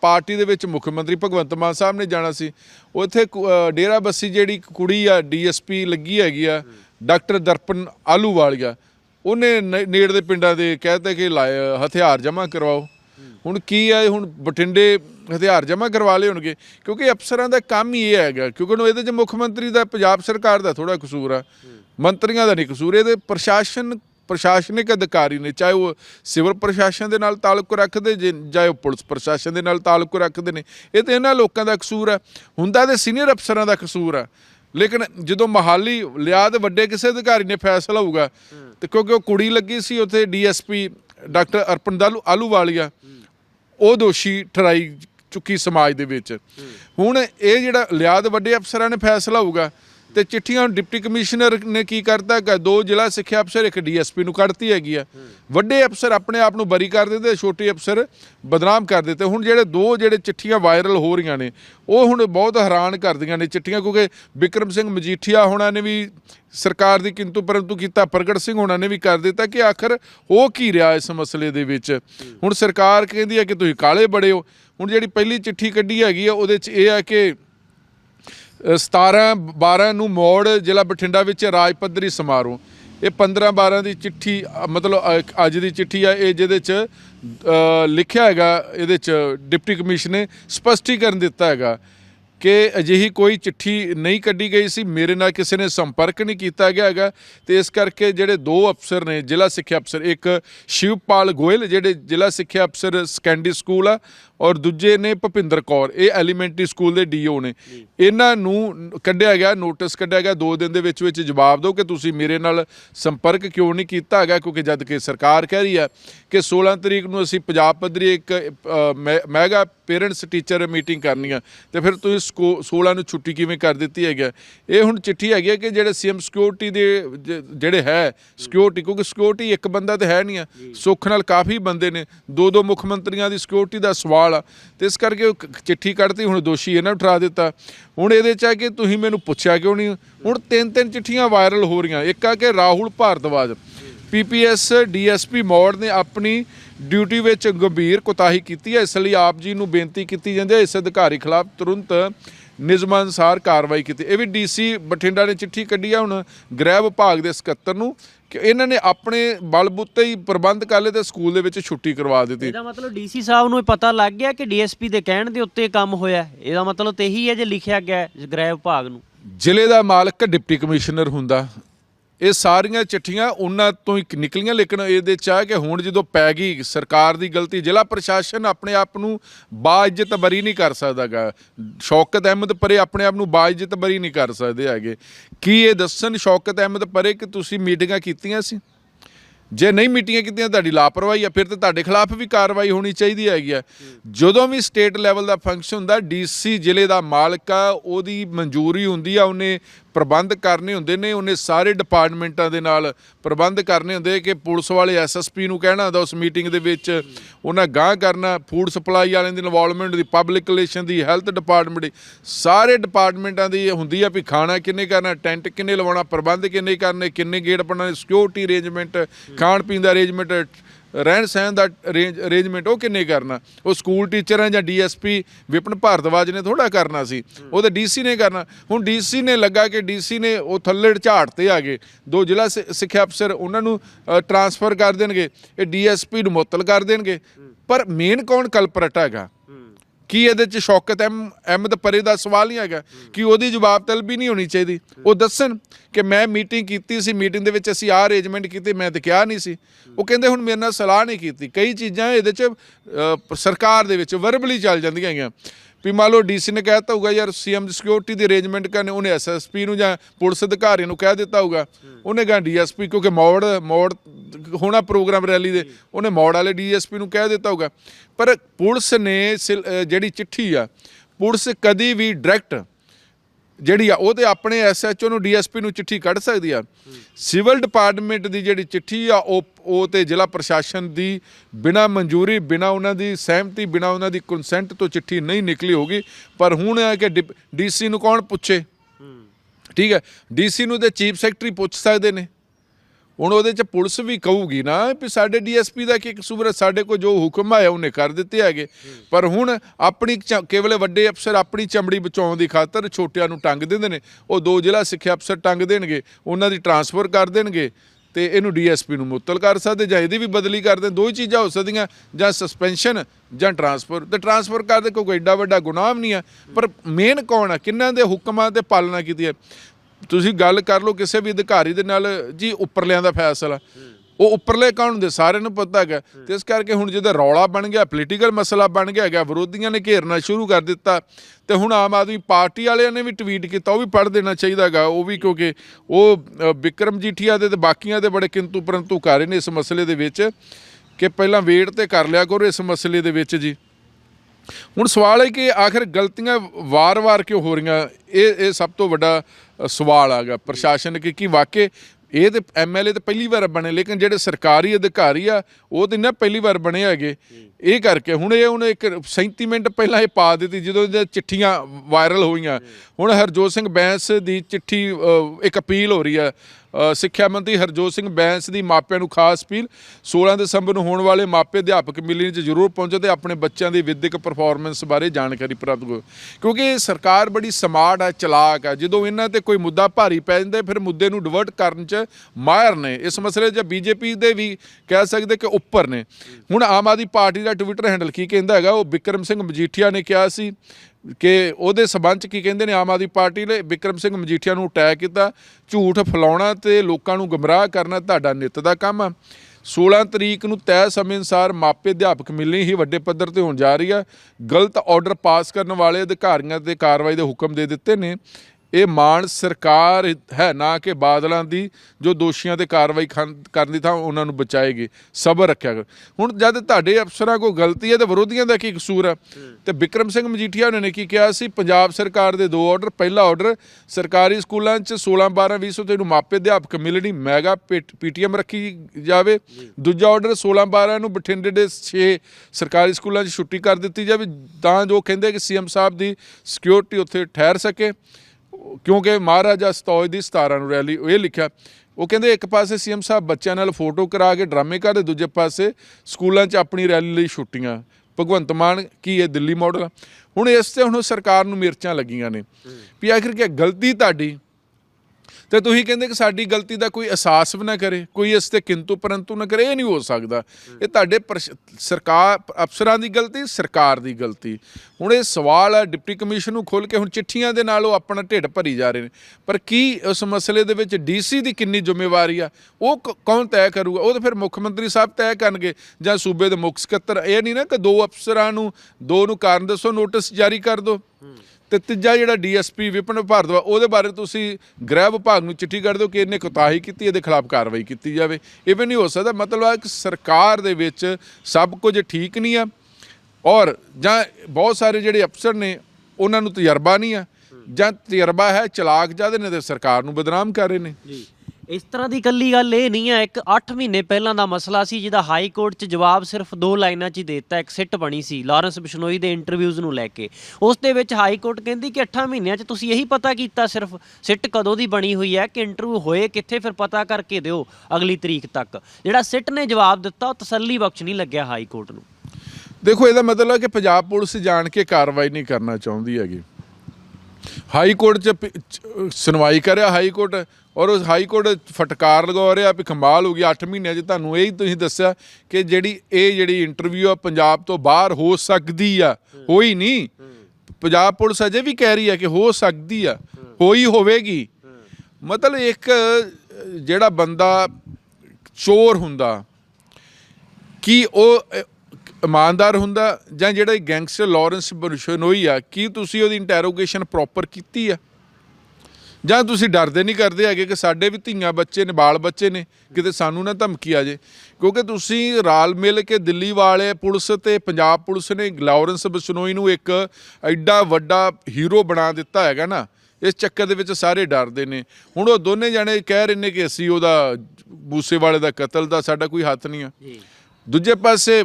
ਪਾਰਟੀ ਦੇ ਵਿੱਚ ਮੁੱਖ ਮੰਤਰੀ ਭਗਵੰਤ ਮਾਨ ਸਾਹਿਬ ਨੇ ਜਾਣਾ ਸੀ। ਉੱਥੇ ਕੁ- ਡੇਰਾ ਬੱਸੀ ਜਿਹੜੀ ਕੁੜੀ ਆ ਡੀਐਸਪੀ ਲੱਗੀ ਹੈਗੀ ਆ, ਡਾਕਟਰ ਦਰਪਨ ਆਲੂਵਾਲੀਆ ਉਹਨੇ ਨ- ਨੇੜ ਦੇ ਪਿੰਡਾਂ ਦੇ ਕਹਿਤਾ ਕਿ ਲਾਏ- ਹਥਿਆਰ ਜਮ੍ਹਾਂ ਕਰਵਾਓ। ਹੁਣ ਕੀ ਹੈ ਹੁਣ ਬਠਿੰਡੇ ਹਥਿਆਰ ਜਮ੍ਹਾਂ ਕਰਵਾ ਲਏ ਹੋਣਗੇ? ਕਿਉਂਕਿ ਅਫਸਰਾਂ ਦਾ ਕੰਮ ਹੀ ਇਹ ਹੈਗਾ, ਕਿਉਂਕਿ ਹੁਣ ਇਹਦੇ 'ਚ ਮੁੱਖ ਮੰਤਰੀ ਦਾ, ਪੰਜਾਬ ਸਰਕਾਰ ਦਾ ਥੋੜਾ ਕਸੂਰ ਆ। ਮੰਤਰੀਆਂ ਦਾ ਨਹੀਂ ਕਸੂਰ, ਇਹਦੇ ਪ੍ਰਸ਼ਾਸਨ, ਪ੍ਰਸ਼ਾਸਨਿਕ ਅਧਿਕਾਰੀ ਨੇ, ਚਾਹੇ ਉਹ ਸਿਵਲ ਪ੍ਰਸ਼ਾਸਨ ਦੇ ਨਾਲ ਤਾਲੁਕ ਰੱਖਦੇ ਜੇ ਚਾਹੇ ਉਹ ਪੁਲਿਸ ਪ੍ਰਸ਼ਾਸਨ ਦੇ ਨਾਲ ਤਾਲੁਕ ਰੱਖਦੇ ਨੇ, ਇਹ ਤੇ ਇਹਨਾਂ ਲੋਕਾਂ ਦਾ ਕਸੂਰ ਆ। ਹੁੰਦਾ ਤੇ ਸੀਨੀਅਰ ਅਫਸਰਾਂ ਦਾ ਕਸੂਰ ਆ। ਲੇਕਿਨ ਜਦੋਂ ਮਹਾਲੀ, ਲਿਆਦ ਵੱਡੇ ਕਿਸੇ ਅਧਿਕਾਰੀ ਨੇ ਫੈਸਲਾ ਹੋਊਗਾ ਤੇ ਕਿਉਂਕਿ ਉਹ ਕੁੜੀ ਲੱਗੀ ਸੀ ਉੱਥੇ ਡੀਐਸਪੀ ਡਾਕਟਰ ਅਰਪਨ ਦਾਲੂ ਆਲੂਵਾਲੀਆ। ਉਹ ਦੋਸ਼ੀ ਠਰਾਈ ਚੁੱਕੀ ਸਮਾਜ ਦੇ ਵਿੱਚ। ਹੁਣ ਇਹ ਜਿਹੜਾ ਲਿਆਦ ਵੱਡੇ ਅਫਸਰਾਂ ਨੇ ਫੈਸਲਾ ਹੋਊਗਾ ਤੇ ਚਿੱਠੀਆਂ ਡਿਪਟੀ ਕਮਿਸ਼ਨਰ ਨੇ ਕੀ ਕਰਤਾ ਕਿ ਦੋ ਜ਼ਿਲ੍ਹਾ ਸਿੱਖਿਆ ਅਫਸਰ ਇੱਕ ਡੀਐਸਪੀ ਨੂੰ ਕੱਢਤੀ ਹੈਗੀ ਆ। ਵੱਡੇ ਅਫਸਰ ਆਪਣੇ ਆਪ ਨੂੰ ਬਰੀ ਕਰ ਦਿੰਦੇ ਛੋਟੇ ਅਫਸਰ ਬਦਨਾਮ ਕਰ ਦਿੱਤੇ ਹੁਣ ਜਿਹੜੇ ਦੋ ਜਿਹੜੇ ਚਿੱਠੀਆਂ ਵਾਇਰਲ ਹੋ ਰਹੀਆਂ ਨੇ ਉਹ ਹੁਣ ਬਹੁਤ ਹੈਰਾਨ ਕਰਦੀਆਂ ਨੇ ਚਿੱਠੀਆਂ ਕਿਉਂਕਿ ਵਿਕਰਮ ਸਿੰਘ ਮਜੀਠੀਆ ਹੋਣਾ ਨੇ ਵੀ ਸਰਕਾਰ ਦੀ ਕਿੰਤੂ ਪਰੰਤੂ ਕੀਤਾ ਪ੍ਰਗਟ ਸਿੰਘ ਹੋਣਾ ਨੇ ਵੀ ਕਰ ਦਿੱਤਾ ਕਿ ਆਖਰ ਹੋ ਕੀ ਰਿਹਾ ਇਸ ਮਸਲੇ ਦੇ ਵਿੱਚ? ਹੁਣ ਸਰਕਾਰ ਕਹਿੰਦੀ ਹੈ ਕਿ ਤੁਸੀਂ ਕਾਲੇ ਬੜੇ ਹੋ। ਹੁਣ ਜਿਹੜੀ ਪਹਿਲੀ ਚਿੱਠੀ ਕੱਢੀ ਹੈਗੀ ਆ ਉਹਦੇ 'ਚ ਇਹ ਹੈ ਕਿ 17 12 ਨੂੰ ਮੋੜ ਜ਼ਿਲ੍ਹਾ ਬਠਿੰਡਾ ਵਿੱਚ ਰਾਜ ਪੱਧਰੀ ਸਮਾਰੋਹ। ਇਹ 15 12 ਦੀ ਚਿੱਠੀ ਮਤਲਬ ਅੱਜ ਦੀ ਚਿੱਠੀ ਆ। ਇਹ ਜਿਹਦੇ 'ਚ ਲਿਖਿਆ ਹੈਗਾ, ਇਹਦੇ 'ਚ ਡਿਪਟੀ ਕਮਿਸ਼ਨ ਨੇ ਸਪਸ਼ਟੀਕਰਨ ਦਿੱਤਾ ਹੈਗਾ ਕਿ ਅਜਿਹੀ ਕੋਈ ਚਿੱਠੀ ਨਹੀਂ ਕੱਢੀ ਗਈ ਸੀ। ਮੇਰੇ ਨਾਲ ਕਿਸੇ ਨੇ ਸੰਪਰਕ ਨਹੀਂ ਕੀਤਾ ਗਿਆ ਹੈਗਾ। ਤੇ ਇਸ ਕਰਕੇ ਜਿਹੜੇ ਦੋ ਅਫਸਰ ਨੇ, ਜ਼ਿਲ੍ਹਾ ਸਿੱਖਿਆ ਅਫਸਰ, ਇੱਕ ਸ਼ਿਵਪਾਲ ਗੋਇਲ, ਜਿਹੜੇ ਜ਼ਿਲ੍ਹਾ ਸਿੱਖਿਆ ਅਫਸਰ ਸੈਕੰਡਰੀ ਸਕੂਲ ਆ ਔਰ ਦੂਜੇ ਨੇ ਭਪਿੰਦਰ ਕੌਰ ਇਹ ਐਲੀਮੈਂਟਰੀ ਸਕੂਲ ਦੇ ਡੀਓ ਨੇ। ਇਹਨਾਂ ਨੂੰ ਕੱਢਿਆ ਗਿਆ ਨੋਟਿਸ ਕੱਢਿਆ ਗਿਆ 2 ਦਿਨ ਦੇ ਵਿੱਚ ਵਿੱਚ ਜਵਾਬ ਦਿਓ ਕਿ ਤੁਸੀਂ ਮੇਰੇ ਨਾਲ ਸੰਪਰਕ ਕਿਉਂ ਨਹੀਂ ਕੀਤਾ ਹੈਗਾ ਕਿਉਂਕਿ ਜਦ ਕਿ ਸਰਕਾਰ ਕਹਿ ਰਹੀ ਹੈ ਕਿ 16 ਤਰੀਕ ਨੂੰ ਅਸੀਂ ਪੰਜਾਬ ਪੱਧਰੀ ਇੱਕ ਮੈਗਾ ਪੇਰੈਂਟਸ ਟੀਚਰ ਮੀਟਿੰਗ ਕਰਨੀ ਆ। ਤੇ ਫਿਰ ਤੁਸੀਂ ਸਕੂ- 16 ਨੂੰ ਛੁੱਟੀ ਕਿਵੇਂ ਕਰ ਦਿੱਤੀ ਹੈਗੀ? ਇਹ ਹੁਣ ਚਿੱਠੀ ਹੈਗੀ ਕਿ ਜਿਹੜੇ ਸੀਐਮ ਸਿਕਿਉਰਿਟੀ ਦੇ ਜਿਹੜੇ ਹੈ ਸਿਕਿਉਰਿਟੀ ਕਿਉਂਕਿ ਸਿਕਿਉਰਿਟੀ ਇੱਕ ਬੰਦਾ ਤੇ ਹੈ ਨਹੀਂ ਆ। ਸੁੱਖ ਨਾਲ ਕਾਫੀ ਬੰਦੇ ਨੇ। ਦੋ ਦੋ ਮੁੱਖ ਮੰਤਰੀਆਂ ਦੀ ਸਿਕਿਉਰਿਟੀ ਦਾ ਸਵਾਲ ਆ। ਤੇ ਇਸ ਕਰਕੇ ਉਹ ਚਿੱਠੀ ਕੱਢਤੀ, ਹੁਣ ਦੋਸ਼ੀ ਇਹਨਾਂ ਨੂੰ ਠਰਾ ਦਿੱਤਾ। ਹੁਣ ਇਹਦੇ ਚ ਆ ਕਿ ਤੁਸੀਂ ਮੈਨੂੰ ਪੁੱਛਿਆ ਕਿਉਂ ਨਹੀਂ? ਹੁਣ ਤਿੰਨ ਤਿੰਨ ਚਿੱਠੀਆਂ ਵਾਇਰਲ ਹੋ ਰਹੀਆਂ। ਇੱਕ ਆ ਕਿ ਰਾਹੁਲ ਭਾਰਦਵਾਜ ਪੀਪੀਐਸ ਡੀਐਸਪੀ ਮੌੜ ਨੇ ਆਪਣੀ ਡਿਊਟੀ ਵਿੱਚ ਗੰਭੀਰ ਕੁਤਾਹੀ ਕੀਤੀ ਹੈ। ਇਸ ਲਈ ਆਪ ਜੀ ਨੂੰ ਬੇਨਤੀ ਕੀਤੀ ਜਾਂਦੀ ਹੈ। ਇਸ ਅਧਿਕਾਰੀ ਖਿਲਾਫ ਤੁਰੰਤ ਨਿਯਮਾਂ ਅਨੁਸਾਰ ਕਾਰਵਾਈ ਕੀਤੀ। ਇਹ ਵੀ ਡੀਸੀ ਬਠਿੰਡਾ ਨੇ ਚਿੱਠੀ ਕੱਢੀ ਆ। ਹੁਣ ਗ੍ਰਹਿ ਵਿਭਾਗ ਦੇ ਸਕੱਤਰ ਨੂੰ ਕਿ ਇਹਨਾਂ ਨੇ ਆਪਣੇ ਬਲਬੁੱਤੇ ਹੀ ਪ੍ਰਬੰਧ ਕਰ ਲਏ ਤੇ ਸਕੂਲ ਦੇ ਵਿੱਚ ਛੁੱਟੀ ਕਰਵਾ ਦਿੱਤੀ। ਇਹਦਾ ਮਤਲਬ ਡੀਸੀ ਸਾਹਿਬ ਨੂੰ ਇਹ ਪਤਾ ਲੱਗ ਗਿਆ ਕਿ ਡੀਐਸਪੀ ਦੇ ਕਹਿਣ ਦੇ ਉੱਤੇ ਕੰਮ ਹੋਇਆ। ਇਹਦਾ ਮਤਲਬ ਤੇ ਇਹੀ ਹੈ ਜੇ ਲਿਖਿਆ ਗਿਆ ਗ੍ਰਹਿ ਵਿਭਾਗ ਨੂੰ। ਜ਼ਿਲ੍ਹੇ ਦਾ ਮਾਲਕ ਡਿਪਟੀ ਕਮਿਸ਼ਨਰ ਹੁੰਦਾ। ਇਹ ਸਾਰੀਆਂ ਚਿੱਠੀਆਂ ਉਹਨਾਂ ਤੋਂ ਹੀ ਨਿਕਲੀਆਂ, ਲੇਕਿਨ ਇਹਦੇ ਚ ਆ ਕਿ ਹੁਣ ਜਦੋਂ ਪੈ ਗਈ, ਸਰਕਾਰ ਦੀ ਗਲਤੀ, ਜ਼ਿਲ੍ਹਾ ਪ੍ਰਸ਼ਾਸਨ ਆਪਣੇ ਆਪ ਨੂੰ ਬਾਇਜ਼ਤ ਬਰੀ ਨਹੀਂ ਕਰ ਸਕਦਾਗਾ। ਸ਼ੌਕਤ ਅਹਿਮਦ ਪਰੇ ਆਪਣੇ ਆਪ ਨੂੰ ਬਾਇਜ਼ਤ ਬਰੀ ਨਹੀਂ ਕਰ ਸਕਦੇ ਹੈਗੇ। ਕੀ ਇਹ ਦੱਸਣ ਸ਼ੌਕਤ ਅਹਿਮਦ ਪਰੇ ਕਿ ਤੁਸੀਂ ਮੀਟਿੰਗਾਂ ਕੀਤੀਆਂ ਸੀ? ਜੇ ਨਹੀਂ ਮੀਟਿੰਗਾਂ ਕੀਤੀਆਂ, ਤੁਹਾਡੀ ਲਾਪਰਵਾਹੀ ਆ, ਫਿਰ ਤੇ ਤੁਹਾਡੇ ਖਿਲਾਫ ਵੀ ਕਾਰਵਾਈ ਹੋਣੀ ਚਾਹੀਦੀ ਹੈਗੀ ਆ। ਜਦੋਂ ਵੀ ਸਟੇਟ ਲੈਵਲ ਦਾ ਫੰਕਸ਼ਨ ਹੁੰਦਾ, ਡੀਸੀ ਜ਼ਿਲ੍ਹੇ ਦਾ ਮਾਲਕ ਆ, ਉਹਦੀ ਮਨਜ਼ੂਰੀ ਹੁੰਦੀ ਆ, ਉਹਨੇ ਪ੍ਰਬੰਧ ਕਰਨੇ ਹੁੰਦੇ ਨੇ, ਉਹਨੇ ਸਾਰੇ ਡਿਪਾਰਟਮੈਂਟਾਂ ਦੇ ਨਾਲ ਪ੍ਰਬੰਧ ਕਰਨੇ ਹੁੰਦੇ ਕਿ ਪੁਲਿਸ ਵਾਲੇ ਐਸਐਸਪੀ ਨੂੰ ਕਹਿਣਾ ਹੁੰਦਾ ਉਸ ਮੀਟਿੰਗ ਦੇ ਵਿੱਚ, ਉਹਨਾਂ ਗਾਹ ਕਰਨਾ, ਫੂਡ ਸਪਲਾਈ ਵਾਲਿਆਂ ਦੀ ਇਨਵੋਲਵਮੈਂਟ ਦੀ ਪਬਲਿਕ ਰਿਲੇਸ਼ਨ ਦੀ ਹੈਲਥ ਡਿਪਾਰਟਮੈਂਟ ਦੀ, ਸਾਰੇ ਡਿਪਾਰਟਮੈਂਟਾਂ ਦੀ ਹੁੰਦੀ ਆ ਵੀ ਖਾਣਾ ਕਿੰਨੇ ਕਰਨਾ, ਟੈਂਟ ਕਿੰਨੇ ਲਵਾਉਣਾ, ਪ੍ਰਬੰਧ ਕਿੰਨੇ ਕਰਨੇ, ਕਿੰਨੇ ਗੇਟ ਬਣਾਉਣੇ ਸਿਕਿਉਰਿਟੀ ਅਰੇਂਜਮੈਂਟ ਖਾਣ ਪੀਣ ਦਾ ਅਰੇਂਜਮੈਂਟ ਰਹਿਣ ਸਹਿਣ ਦਾ ਅਰੇਂਜਮੈਂਟ ਉਹ ਕਿੰਨੇ ਕਰਨਾ? ਉਹ ਸਕੂਲ ਟੀਚਰਾਂ ਜਾਂ ਡੀਐਸਪੀ ਵਿਪਨ ਭਾਰਦਵਾਜ ਨੇ ਥੋੜਾ ਕਰਨਾ ਸੀ। ਉਹ ਤਾਂ ਡੀਸੀ ਨੇ ਕਰਨਾ। ਹੁਣ ਡੀਸੀ ਨੇ ਲੱਗਾ ਕਿ ਡੀਸੀ ਨੇ ਉਹ ਥੱਲੇ ਝਾੜ ਤੇ ਆ ਗਏ। ਦੋ ਜ਼ਿਲ੍ਹਾ ਸਿ- ਸਿੱਖਿਆ ਅਫਸਰ ਉਹਨਾਂ ਨੂੰ ਟਰਾਂਸਫਰ ਕਰ ਦੇਣਗੇ। ਇਹ ਡੀਐਸਪੀ ਨੂੰ ਮੁਅੱਤਲ ਕਰ ਦੇਣਗੇ। ਪਰ ਮੇਨ ਕੌਣ ਕਲਪਰਟ ਹੈਗਾ? ਕੀ ਇਹਦੇ ਚ ਸ਼ੌਕਤ ਅਹਿਮ- ਅਹਿਮਦ ਪਰੇ ਦਾ ਸਵਾਲ ਨਹੀਂ ਹੈਗਾ। ਕਿ ਉਹਦੀ ਜਵਾਬ ਤਲਬੀ ਨਹੀਂ ਹੋਣੀ ਚਾਹੀਦੀ? ਉਹ ਦੱਸਣ ਕਿ ਮੈਂ ਮੀਟਿੰਗ ਕੀਤੀ ਸੀ ਮੀਟਿੰਗ ਦੇ ਵਿੱਚ ਅਸੀਂ ਆਹ ਅਰੇਂਜਮੈਂਟ ਕੀਤੇ, ਮੈਂ ਤਾਂ ਕਿਹਾ ਨਹੀਂ ਸੀ। ਉਹ ਕਹਿੰਦੇ ਹੁਣ ਮੇਰੇ ਨਾਲ ਸਲਾਹ ਨਹੀਂ ਕੀਤੀ। ਕਈ ਚੀਜ਼ਾਂ ਇਹਦੇ ਚ ਸਰਕਾਰ ਦੇ ਵਿੱਚ ਵਰਬਲੀ ਚੱਲ ਜਾਂਦੀਆਂ ਹੈਗੀਆਂ। ਵੀ ਮੰਨ ਲਓ ਡੀਸੀ ਨੇ ਕਹਿਤਾ ਹੋਊਗਾ, ਯਾਰ ਸੀਐਮ ਦੀ ਸਿਕਿਉਰਿਟੀ ਦੀ ਅਰੇਂਜਮੈਂਟ ਕਰਨੇ, ਉਹਨੇ ਐਸਐਸਪੀ ਨੂੰ ਜਾਂ ਪੁਲਿਸ ਅਧਿਕਾਰੀਆਂ ਨੂੰ ਕਹਿ ਦਿੱਤਾ ਹੋਊਗਾ। ਉਹਨੇ ਗਾ ਡੀਐਸਪੀ ਕਿਉਂਕਿ ਮੌੜ ਮੌੜ ਹੋਣਾ ਪ੍ਰੋਗਰਾਮ ਰੈਲੀ ਦੇ, ਉਹਨੇ ਮੌੜ ਵਾਲੇ ਡੀਐਸਪੀ ਨੂੰ ਕਹਿ ਦਿੱਤਾ ਹੋਊਗਾ। ਪਰ ਪੁਲਿਸ ਨੇ ਸਿਲ- ਜਿਹੜੀ ਚਿੱਠੀ ਆ, ਪੁਲਿਸ ਕਦੀ ਵੀ ਡਾਇਰੈਕਟ ਜਿਹੜੀ ਆ ਉਹ ਤੇ ਆਪਣੇ ਐਸਐਚਓ ਨੂੰ ਡੀਐਸਪੀ ਨੂੰ ਚਿੱਠੀ ਕੱਢ ਸਕਦੀ ਆ। ਸਿਵਲ ਡਿਪਾਰਟਮੈਂਟ ਦੀ ਜਿਹੜੀ ਚਿੱਠੀ ਆ ਉਹ ਉਹ ਤੇ ਜ਼ਿਲ੍ਹਾ ਪ੍ਰਸ਼ਾਸਨ ਦੀ ਬਿਨਾ ਮਨਜ਼ੂਰੀ ਬਿਨਾ ਉਹਨਾਂ ਦੀ ਸਹਿਮਤੀ ਬਿਨਾ ਉਹਨਾਂ ਦੀ ਕੰਸੈਂਟ ਤੋਂ ਚਿੱਠੀ ਨਹੀਂ ਨਿਕਲੀ ਹੋਗੀ ਪਰ ਹੁਣ ਹੈ ਕਿ ਡੀਸੀ ਨੂੰ ਕੌਣ ਪੁੱਛੇ? ਠੀਕ ਹੈ ਡੀਸੀ ਨੂੰ ਤੇ ਚੀਫ ਸੈਕਟਰੀ ਪੁੱਛ ਸਕਦੇ ਨੇ। ਹੁਣ ਉਹਦੇ ਚ ਪੁਲਿਸ ਵੀ ਕਹੂਗੀ ਨਾ ਵੀ ਸਾਡੇ ਡੀਐਸਪੀ ਦਾ ਕੀ ਕਸੂਰ ਹੈ, ਸਾਡੇ ਕੋਲ ਜੋ ਹੁਕਮ ਆਇਆ ਉਹਨੇ ਕਰ ਦਿੱਤੇ ਹੈਗੇ। ਪਰ ਹੁਣ ਆਪਣੀ ਚ- ਕੇਵਲ ਵੱਡੇ ਅਫਸਰ ਆਪਣੀ ਚਮੜੀ ਬਚਾਉਣ ਦੀ ਖਾਤਰ ਛੋਟਿਆਂ ਨੂੰ ਟੰਗ ਦਿੰਦੇ ਨੇ। ਉਹ ਦੋ ਜ਼ਿਲ੍ਹਾ ਸਿੱਖਿਆ ਅਫਸਰ ਟੰਗ ਦੇਣਗੇ, ਉਹਨਾਂ ਦੀ ਟਰਾਂਸਫਰ ਕਰ ਦੇਣਗੇ ਤੇ ਇਹਨੂੰ ਡੀਐਸਪੀ ਨੂੰ ਮੁਅੱਤਲ ਕਰ ਸਕਦੇ ਜਾਂ ਇਹਦੀ ਵੀ ਬਦਲੀ ਕਰ ਦੇਣ। ਦੋ ਹੀ ਚੀਜ਼ਾਂ ਹੋ ਸਕਦੀਆਂ, ਜਾਂ ਸਸਪੈਂਸ਼ਨ ਜਾਂ ਟਰਾਂਸਫਰ ਤੇ ਟਰਾਂਸਫਰ ਕਰਦੇ ਕੋਈ ਐਡਾ ਵੱਡਾ ਗੁਨਾਹ ਵੀ ਨਹੀਂ ਆ ਪਰ ਮੇਨ ਕੌਣ ਆ? ਕਿੰਨਾਂ ਦੇ ਹੁਕਮਾਂ ਤੇ ਪਾਲਣਾ ਕੀਤੀ ਹੈ? ਤੁਸੀਂ ਗੱਲ ਕਰ ਲਓ ਕਿਸੇ ਵੀ ਅਧਿਕਾਰੀ ਦੇ ਨਾਲ ਜੀ ਉੱਪਰਲਿਆਂ ਦਾ ਫੈਸਲਾ। ਉਹ ਉੱਪਰਲੇ ਕੌਣ ਹੁੰਦੇ? ਸਾਰਿਆਂ ਨੂੰ ਪਤਾ ਹੈਗਾ। ਤੇ ਇਸ ਕਰਕੇ ਹੁਣ ਜਿਹਦਾ ਰੌਲਾ ਬਣ ਗਿਆ ਪੋਲੀਟੀਕਲ ਮਸਲਾ ਬਣ ਗਿਆ ਹੈਗਾ ਵਿਰੋਧੀਆਂ ਨੇ ਘੇਰਨਾ ਸ਼ੁਰੂ ਕਰ ਦਿੱਤਾ। ਤੇ ਹੁਣ ਆਮ ਆਦਮੀ ਪਾਰਟੀ ਵਾਲਿਆਂ ਨੇ ਵੀ ਟਵੀਟ ਕੀਤਾ ਉਹ ਵੀ ਪੜ੍ਹ ਦੇਣਾ ਚਾਹੀਦਾ ਹੈਗਾ। ਉਹ ਵੀ ਕਿਉਂਕਿ ਉਹ ਅ, ਵਿਕਰਮ ਜੀਠੀਆ ਦੇ ਤੇ ਬਾਕੀਆਂ ਦੇ ਬੜੇ ਕਿੰਤੂ ਪਰੰਤੂ ਕਰ ਰਹੇ ਨੇ ਇਸ ਮਸਲੇ ਦੇ ਵਿੱਚ ਕਿ ਪਹਿਲਾਂ ਵੇਟ ਤੇ ਕਰ ਲਿਆ ਕਰੋ ਇਸ ਮਸਲੇ ਦੇ ਵਿੱਚ ਜੀ। ਹੁਣ ਸਵਾਲ ਹੈ ਕਿ ਆਖਿਰ ਗਲਤੀਆਂ ਵਾਰ-ਵਾਰ ਕਿਉਂ ਹੋ ਰਹੀਆਂ? ਇਹ ਇਹ ਸਭ ਤੋਂ ਵੱਡਾ ਅ, ਸਵਾਲ ਆਗਾ ਪ੍ਰਸ਼ਾਸਨ ਕਿ ਕੀ ਵਾਕਈ ਇਹ ਤੇ ਐਮਐਲਏ ਤੇ ਪਹਿਲੀ ਵਾਰ ਬਣੇ ਲੇਕਿਨ ਜਿਹੜੇ ਸਰਕਾਰੀ ਅਧਿਕਾਰੀ ਆ ਉਹ ਤੇ ਨਾ ਪਹਿਲੀ ਵਾਰ ਬਣੇ ਹੈਗੇ। ਇਹ ਕਰਕੇ ਹੁਣ ਇਹ ਹੁਣ ਇੱਕ 37 ਮਿੰਟ ਪਹਿਲਾਂ ਇਹ ਪਾ ਦਿੱਤੀ, ਜਦੋਂ ਇਹ ਚਿੱਠੀਆਂ ਵਾਇਰਲ ਹੋਈਆਂ। ਹੁਣ ਹਰਜੋਤ ਸਿੰਘ ਬੈਂਸ ਦੀ ਚਿੱਠੀ ਇੱਕ ਅਪੀਲ ਹੋ ਰਹੀ ਹੈ। ਸਿੱਖਿਆ ਮੰਤਰੀ ਹਰਜੋਤ ਸਿੰਘ ਬੈਂਸ ਦੀ ਮਾਪਿਆਂ ਨੂੰ ਖਾਸ ਅਪੀਲ। 16 ਦਸੰਬਰ ਨੂੰ ਹੋਣ ਵਾਲੇ ਮਾਪੇ ਅਧਿਆਪਕ ਮਿਲਣੀ 'ਚ ਜ਼ਰੂਰ ਪਹੁੰਚੋ ਤੇ ਆਪਣੇ ਬੱਚਿਆਂ ਦੀ ਵਿਦਿਅਕ ਪਰਫਾਰਮੈਂਸ ਬਾਰੇ ਜਾਣਕਾਰੀ ਪ੍ਰਾਪਤ ਕਰੋ। ਕਿਉਂਕਿ ਇਹ ਸਰਕਾਰ ਬੜੀ ਸਮਾਰਟ ਹੈ, ਚਲਾਕ ਹੈ। ਜਦੋਂ ਇਹਨਾਂ ਤੇ ਕੋਈ ਮੁੱਦਾ ਭਾਰੀ ਪੈ ਜਾਂਦਾ ਫਿਰ ਮੁੱਦੇ ਨੂੰ ਡਿਵਰਟ ਕਰਨ 'ਚ ਮਾਹਿਰ ਨੇ। ਇਸ ਮਸਲੇ 'ਚ ਬੀਜੇਪੀ ਦੇ ਵੀ ਕਹਿ ਸਕਦੇ ਕਿ ਉੱਪਰ ਨੇ। ਹੁਣ ਆਮ ਆਦਮੀ ਪਾਰਟੀ ਦਾ ਟਵਿੱਟਰ ਹੈਂਡਲ ਕੀ ਕਹਿੰਦਾ ਹੈਗਾ, ਉਹ ਵਿਕਰਮ ਸਿੰਘ ਮਜੀਠੀਆ ਨੇ ਕਿਹਾ ਸੀ ਕਿ ਉਹਦੇ ਸਬੰਧ ਕੀ ਕਹਿੰਦੇ ਨੇ, ਆਮ ਆਦਮੀ ਪਾਰਟੀ ਨੇ ਵਿਕਰਮ ਸਿੰਘ ਮਜੀਠੀਆ ਨੂੰ ਅਟੈਕ ਕੀਤਾ, ਝੂਠ ਫੈਲਾਉਣਾ ਤੇ ਲੋਕਾਂ ਨੂੰ ਗਮਰਾਹ ਕਰਨਾ ਤੁਹਾਡਾ ਨਿੱਤ ਦਾ ਕੰਮ ਆ। 16 ਤਰੀਕ ਨੂੰ ਤੈਅ ਸਮੇਂ ਅਨੁਸਾਰ ਮਾਪੇ ਅਧਿਆਪਕ ਮਿਲਣੀ ਹੀ ਵੱਡੇ ਪੱਧਰ ਤੇ ਹੋਣ ਜਾ ਰਹੀ ਆ। ਗਲਤ ਆਰਡਰ ਪਾਸ ਕਰਨ ਵਾਲੇ ਅਧਿਕਾਰੀਆਂ ਤੇ ਕਾਰਵਾਈ ਦੇ ਹੁਕਮ ਦੇ ਦਿੱਤੇ ਨੇ। ਇਹ ਮਾਨ ਸਰਕਾਰ ਹੈ, ਨਾ ਕਿ ਬਾਦਲਾਂ ਦੀ, ਜੋ ਦੋਸ਼ੀਆਂ ਤੇ ਕਾਰਵਾਈ ਖੰ- ਕਰਨ ਦੀ ਥਾਂ ਉਹਨਾਂ ਨੂੰ ਬਚਾਏਗੀ। ਸਬਰ ਰੱਖਿਆ ਕਰੋ। ਹੁਣ ਜਦ ਤੁਹਾਡੇ ਅਫਸਰਾਂ ਕੋਲ ਗਲਤੀ ਹੈ ਤੇ ਵਿਰੋਧੀਆਂ ਦਾ ਕੀ ਕਸੂਰ ਹੈ? ਤੇ ਵਿਕਰਮ ਸਿੰਘ ਮਜੀਠੀਆ ਉਹਨਾਂ ਨੇ ਕੀ ਕਿਹਾ ਸੀ? ਪੰਜਾਬ ਸਰਕਾਰ ਦੇ ਦੋ ਆਰਡਰ ਪਹਿਲਾ ਆਰਡਰ ਸਰਕਾਰੀ ਸਕੂਲਾਂ 'ਚ 16 12 20 ਨੂੰ ਮਾਪੇ ਅਧਿਆਪਕ ਮਿਲਣੀ, ਮੈਗਾ ਪੀਟੀਐਮ ਰੱਖੀ ਜਾਵੇ। ਦੂਜਾ ਆਰਡਰ 16 12 ਨੂੰ ਬਠਿੰਡੇ ਦੇ 6 ਸਰਕਾਰੀ ਸਕੂਲਾਂ 'ਚ ਛੁੱਟੀ ਕਰ ਦਿੱਤੀ ਜਾਵੇ, ਤਾਂ ਜੋ ਕਹਿੰਦੇ ਕਿ ਸੀਐਮ ਸਾਹਿਬ ਦੀ ਸਿਕਿਉਰਿਟੀ ਉੱਥੇ ਠਹਿਰ ਸਕੇ। ਕਿਉਂਕਿ ਮਹਾਰਾਜਾ ਸਤੌਜ ਦੀ 17 ਨੂੰ ਰੈਲੀ ਇਹ ਲਿਖਿਆ, ਉਹ ਕਹਿੰਦੇ ਇੱਕ ਪਾਸੇ ਸੀਐਮ ਸਾਹਿਬ ਬੱਚਿਆਂ ਨਾਲ ਫੋਟੋ ਕਰਾ ਕੇ ਡਰਾਮੇ ਕਰਦੇ ਦੂਜੇ ਪਾਸੇ ਸਕੂਲਾਂ 'ਚ ਆਪਣੀ ਰੈਲੀ ਲਈ ਛੁੱਟੀਆਂ। ਭਗਵੰਤ ਮਾਨ ਕੀ ਇਹ ਦਿੱਲੀ ਮਾਡਲ ਆ? ਹੁਣ ਇਸ ਤੇ ਹੁਣ ਸਰਕਾਰ ਨੂੰ ਮਿਰਚਾਂ ਲੱਗੀਆਂ ਨੇ। ਵੀ ਆਖਿਰ ਕੀ ਗਲਤੀ ਤੁਹਾਡੀ? ਤੇ ਤੁਸੀਂ ਕਹਿੰਦੇ ਕਿ ਸਾਡੀ ਗਲਤੀ ਦਾ ਕੋਈ ਅਹਿਸਾਸ ਵੀ ਨਾ ਕਰੇ, ਕੋਈ ਇਸ ਤੇ ਕਿੰਤੂ ਪਰੰਤੂ ਨਾ ਕਰੇ, ਇਹ ਨਹੀਂ ਹੋ ਸਕਦਾ। ਇਹ ਤੁਹਾਡੇ ਪ੍ਰਸ਼- ਸਰਕਾਰ, ਅਫਸਰਾਂ ਦੀ ਗਲਤੀ, ਸਰਕਾਰ ਦੀ ਗਲਤੀ। ਹੁਣ ਇਹ ਸਵਾਲ ਹੈ ਡਿਪਟੀ ਕਮਿਸ਼ਨ ਨੂੰ ਖੋਲ ਕੇ ਹੁਣ ਚਿੱਠੀਆਂ ਦੇ ਨਾਲ ਉਹ ਆਪਣਾ ਢਿੱਡ ਭਰੀ ਜਾ ਰਹੇ ਨੇ। ਪਰ ਕੀ ਉਸ ਮਸਲੇ ਦੇ ਵਿੱਚ ਡੀਸੀ ਦੀ ਕਿੰਨੀ ਜ਼ਿੰਮੇਵਾਰੀ ਆ, ਉਹ ਕ- ਕੌਣ ਤੈਅ ਕਰੂਗਾ? ਉਹ ਤਾਂ ਫਿਰ ਮੁੱਖ ਮੰਤਰੀ ਸਾਹਿਬ ਤੈਅ ਕਰਨਗੇ, ਜਾਂ ਸੂਬੇ ਦੇ ਮੁੱਖ ਸਕੱਤਰ। ਇਹ ਨਹੀਂ ਨਾ ਕਿ ਦੋ ਅਫਸਰਾਂ ਨੂੰ, ਦੋ ਨੂੰ ਕਾਰਨ ਦੱਸੋ, ਨੋਟਿਸ ਜਾਰੀ ਕਰ ਦਿਓ ਤੇ ਤੀਜਾ ਜਿਹੜਾ ਡੀਐਸਪੀ ਵਿਪਨ ਭਾਰਦਵਾ ਉਹਦੇ ਬਾਰੇ ਤੁਸੀਂ ਗ੍ਰਹਿ ਵਿਭਾਗ ਨੂੰ ਚਿੱਠੀ ਕਰ ਦਿਓ ਕਿ ਇਹਨੇ ਕੁਤਾਹੀ ਕੀਤੀ, ਇਹਦੇ ਖਿਲਾਫ ਕਾਰਵਾਈ ਕੀਤੀ ਜਾਵੇ। ਇਵੇਂ ਨਹੀਂ ਹੋ ਸਕਦਾ, ਮਤਲਬ ਆ ਕਿ ਸਰਕਾਰ ਦੇ ਵਿੱਚ ਸਭ ਕੁਝ ਠੀਕ ਨਹੀਂ ਆ। ਔਰ ਜਾਂ ਬਹੁਤ ਸਾਰੇ ਜਿਹੜੇ ਅਫਸਰ ਨੇ, ਉਹਨਾਂ ਨੂੰ ਤਜਰਬਾ ਨਹੀਂ ਆ। ਜਾਂ ਤਜਰਬਾ ਹੈ, ਚਲਾਕ ਜਾਦੇ ਨੇ ਤੇ ਸਰਕਾਰ ਨੂੰ ਬਦਨਾਮ ਕਰ ਰਹੇ ਨੇ। ਜੀ। ਇਸ ਤਰ੍ਹਾਂ ਦੀ ਇਕੱਲੀ ਗੱਲ ਇਹ ਨਹੀਂ ਹੈ, ਇੱਕ 8 ਮਹੀਨੇ ਪਹਿਲਾਂ ਦਾ ਮਸਲਾ ਸੀ ਜਿਹਦਾ ਹਾਈ ਕੋਰਟ 'ਚ ਜਵਾਬ ਸਿਰਫ ਦੋ ਲਾਈਨਾਂ 'ਚ ਹੀ ਦੇ ਦਿੱਤਾ, ਇੱਕ ਸਿੱਟ ਬਣੀ ਸੀ, ਲਾਰੈਂਸ ਬਿਸ਼ਨੋਈ ਦੇ ਇੰਟਰਵਿਊਜ਼ ਨੂੰ ਲੈ ਕੇ। ਉਸ ਦੇ ਵਿੱਚ ਹਾਈ ਕੋਰਟ ਕਹਿੰਦੀ ਕਿ 8 ਮਹੀਨਿਆਂ 'ਚ ਤੁਸੀਂ ਇਹੀ ਪਤਾ ਕੀਤਾ ਸਿਰਫ, ਸਿੱਟ ਕਦੋਂ ਦੀ ਬਣੀ ਹੋਈ ਹੈ, ਕਿ ਇੰਟਰਵਿਊ ਹੋਏ, ਕਿੱਥੇ, ਫਿਰ ਪਤਾ ਕਰਕੇ ਦਿਓ ਅਗਲੀ ਤਰੀਕ ਤੱਕ। ਜਿਹੜਾ ਸਿੱਟ ਨੇ ਜਵਾਬ ਦਿੱਤਾ, ਉਹ ਤਸੱਲੀ ਬਖਸ਼ ਨਹੀਂ ਲੱਗਿਆ ਹਾਈ ਕੋਰਟ ਨੂੰ। ਦੇਖੋ, ਇਹਦਾ ਮਤਲਬ ਹੈ ਕਿ ਪੰਜਾਬ ਪੁਲਿਸ ਜਾਣ ਕੇ ਕਾਰਵਾਈ ਨਹੀਂ ਕਰਨਾ ਚਾਹੁੰਦੀ ਹੈਗੀ। ਹਾਈ ਕੋਰਟ ਚ ਪ- ਚ- ਸੁਣਵਾਈ ਕਰਿਆ ਹਾਈ ਕੋਰਟ ਔਰ ਉਸ ਹਾਈ ਕੋਰਟ ਫਟਕਾਰ ਲਗਾ ਰਿਹਾ ਵੀ ਕਮਾਲ ਹੋ ਗਈ 8 ਮਹੀਨਿਆਂ 'ਚ। ਤੁਹਾਨੂੰ ਇਹ ਹੀ ਤੁਸੀਂ ਦੱਸਿਆ ਕਿ ਜਿਹੜੀ ਇਹ ਜਿਹੜੀ ਇੰਟਰਵਿਊ ਆ ਪੰਜਾਬ ਤੋਂ ਬਾਹਰ ਹੋ ਸਕਦੀ ਆ ਹੋਈ ਨਹੀਂ। ਪੰਜਾਬ ਪੁਲਿਸ ਅਜੇ ਵੀ ਕਹਿ ਰਹੀ ਆ ਕਿ ਹੋ ਸਕਦੀ ਆ ਹੋਈ ਹੋਵੇਗੀ। ਮਤਲਬ ਇੱਕ ਅ, ਜਿਹੜਾ ਬੰਦਾ ਚੋਰ ਹੁੰਦਾ ਕੀ ਉਹ ਇਮਾਨਦਾਰ ਹੁੰਦਾ ਜਾਂ ਜਿਹੜਾ ਇਹ ਗੈਂਗਸਟਰ ਲਾਰੈਂਸ ਬਰਸ਼ਨੋਈ ਆ ਕੀ ਤੁਸੀਂ ਉਹਦੀ ਇੰਟਰੋਗੇਸ਼ਨ ਪ੍ਰੋਪਰ ਕੀਤੀ ਆ? ਜਾਂ ਤੁਸੀਂ ਡਰਦੇ ਨਹੀਂ ਕਰਦੇ ਹੈਗੇ ਕਿ ਸਾਡੇ ਵੀ ਧੀਆਂ ਬੱਚੇ ਨੇ ਬਾਲ ਬੱਚੇ ਨੇ ਕਿਤੇ ਸਾਨੂੰ ਨਾ ਧਮਕੀ ਆ ਜੇ? ਕਿਉਂਕਿ ਤੁਸੀਂ ਰਾਲ ਮਿਲ ਕੇ ਦਿੱਲੀ ਵਾਲੇ ਪੁਲਿਸ ਤੇ ਪੰਜਾਬ ਪੁਲਿਸ ਨੇ ਲਾਰੈਂਸ ਬਸ਼ਨੋਈ ਨੂੰ ਇੱਕ ਐਡਾ ਵੱਡਾ ਹੀਰੋ ਬਣਾ ਦਿੱਤਾ ਹੈਗਾ ਨਾ ਇਸ ਚੱਕਰ ਦੇ ਵਿੱਚ ਸਾਰੇ ਡਰਦੇ ਨੇ। ਹੁਣ ਉਹ ਦੋਨੇ ਜਾਣੇ ਕਹਿ ਰਹੇ ਨੇ ਕਿ ਅਸੀਂ ਉਹਦਾ ਬੂਸੇ ਵਾਲੇ ਦਾ ਕਤਲ ਦਾ ਸਾਡਾ ਕੋਈ ਹੱਥ ਨਹੀਂ ਆ। ਜੀ। ਦੂਜੇ ਪਾਸੇ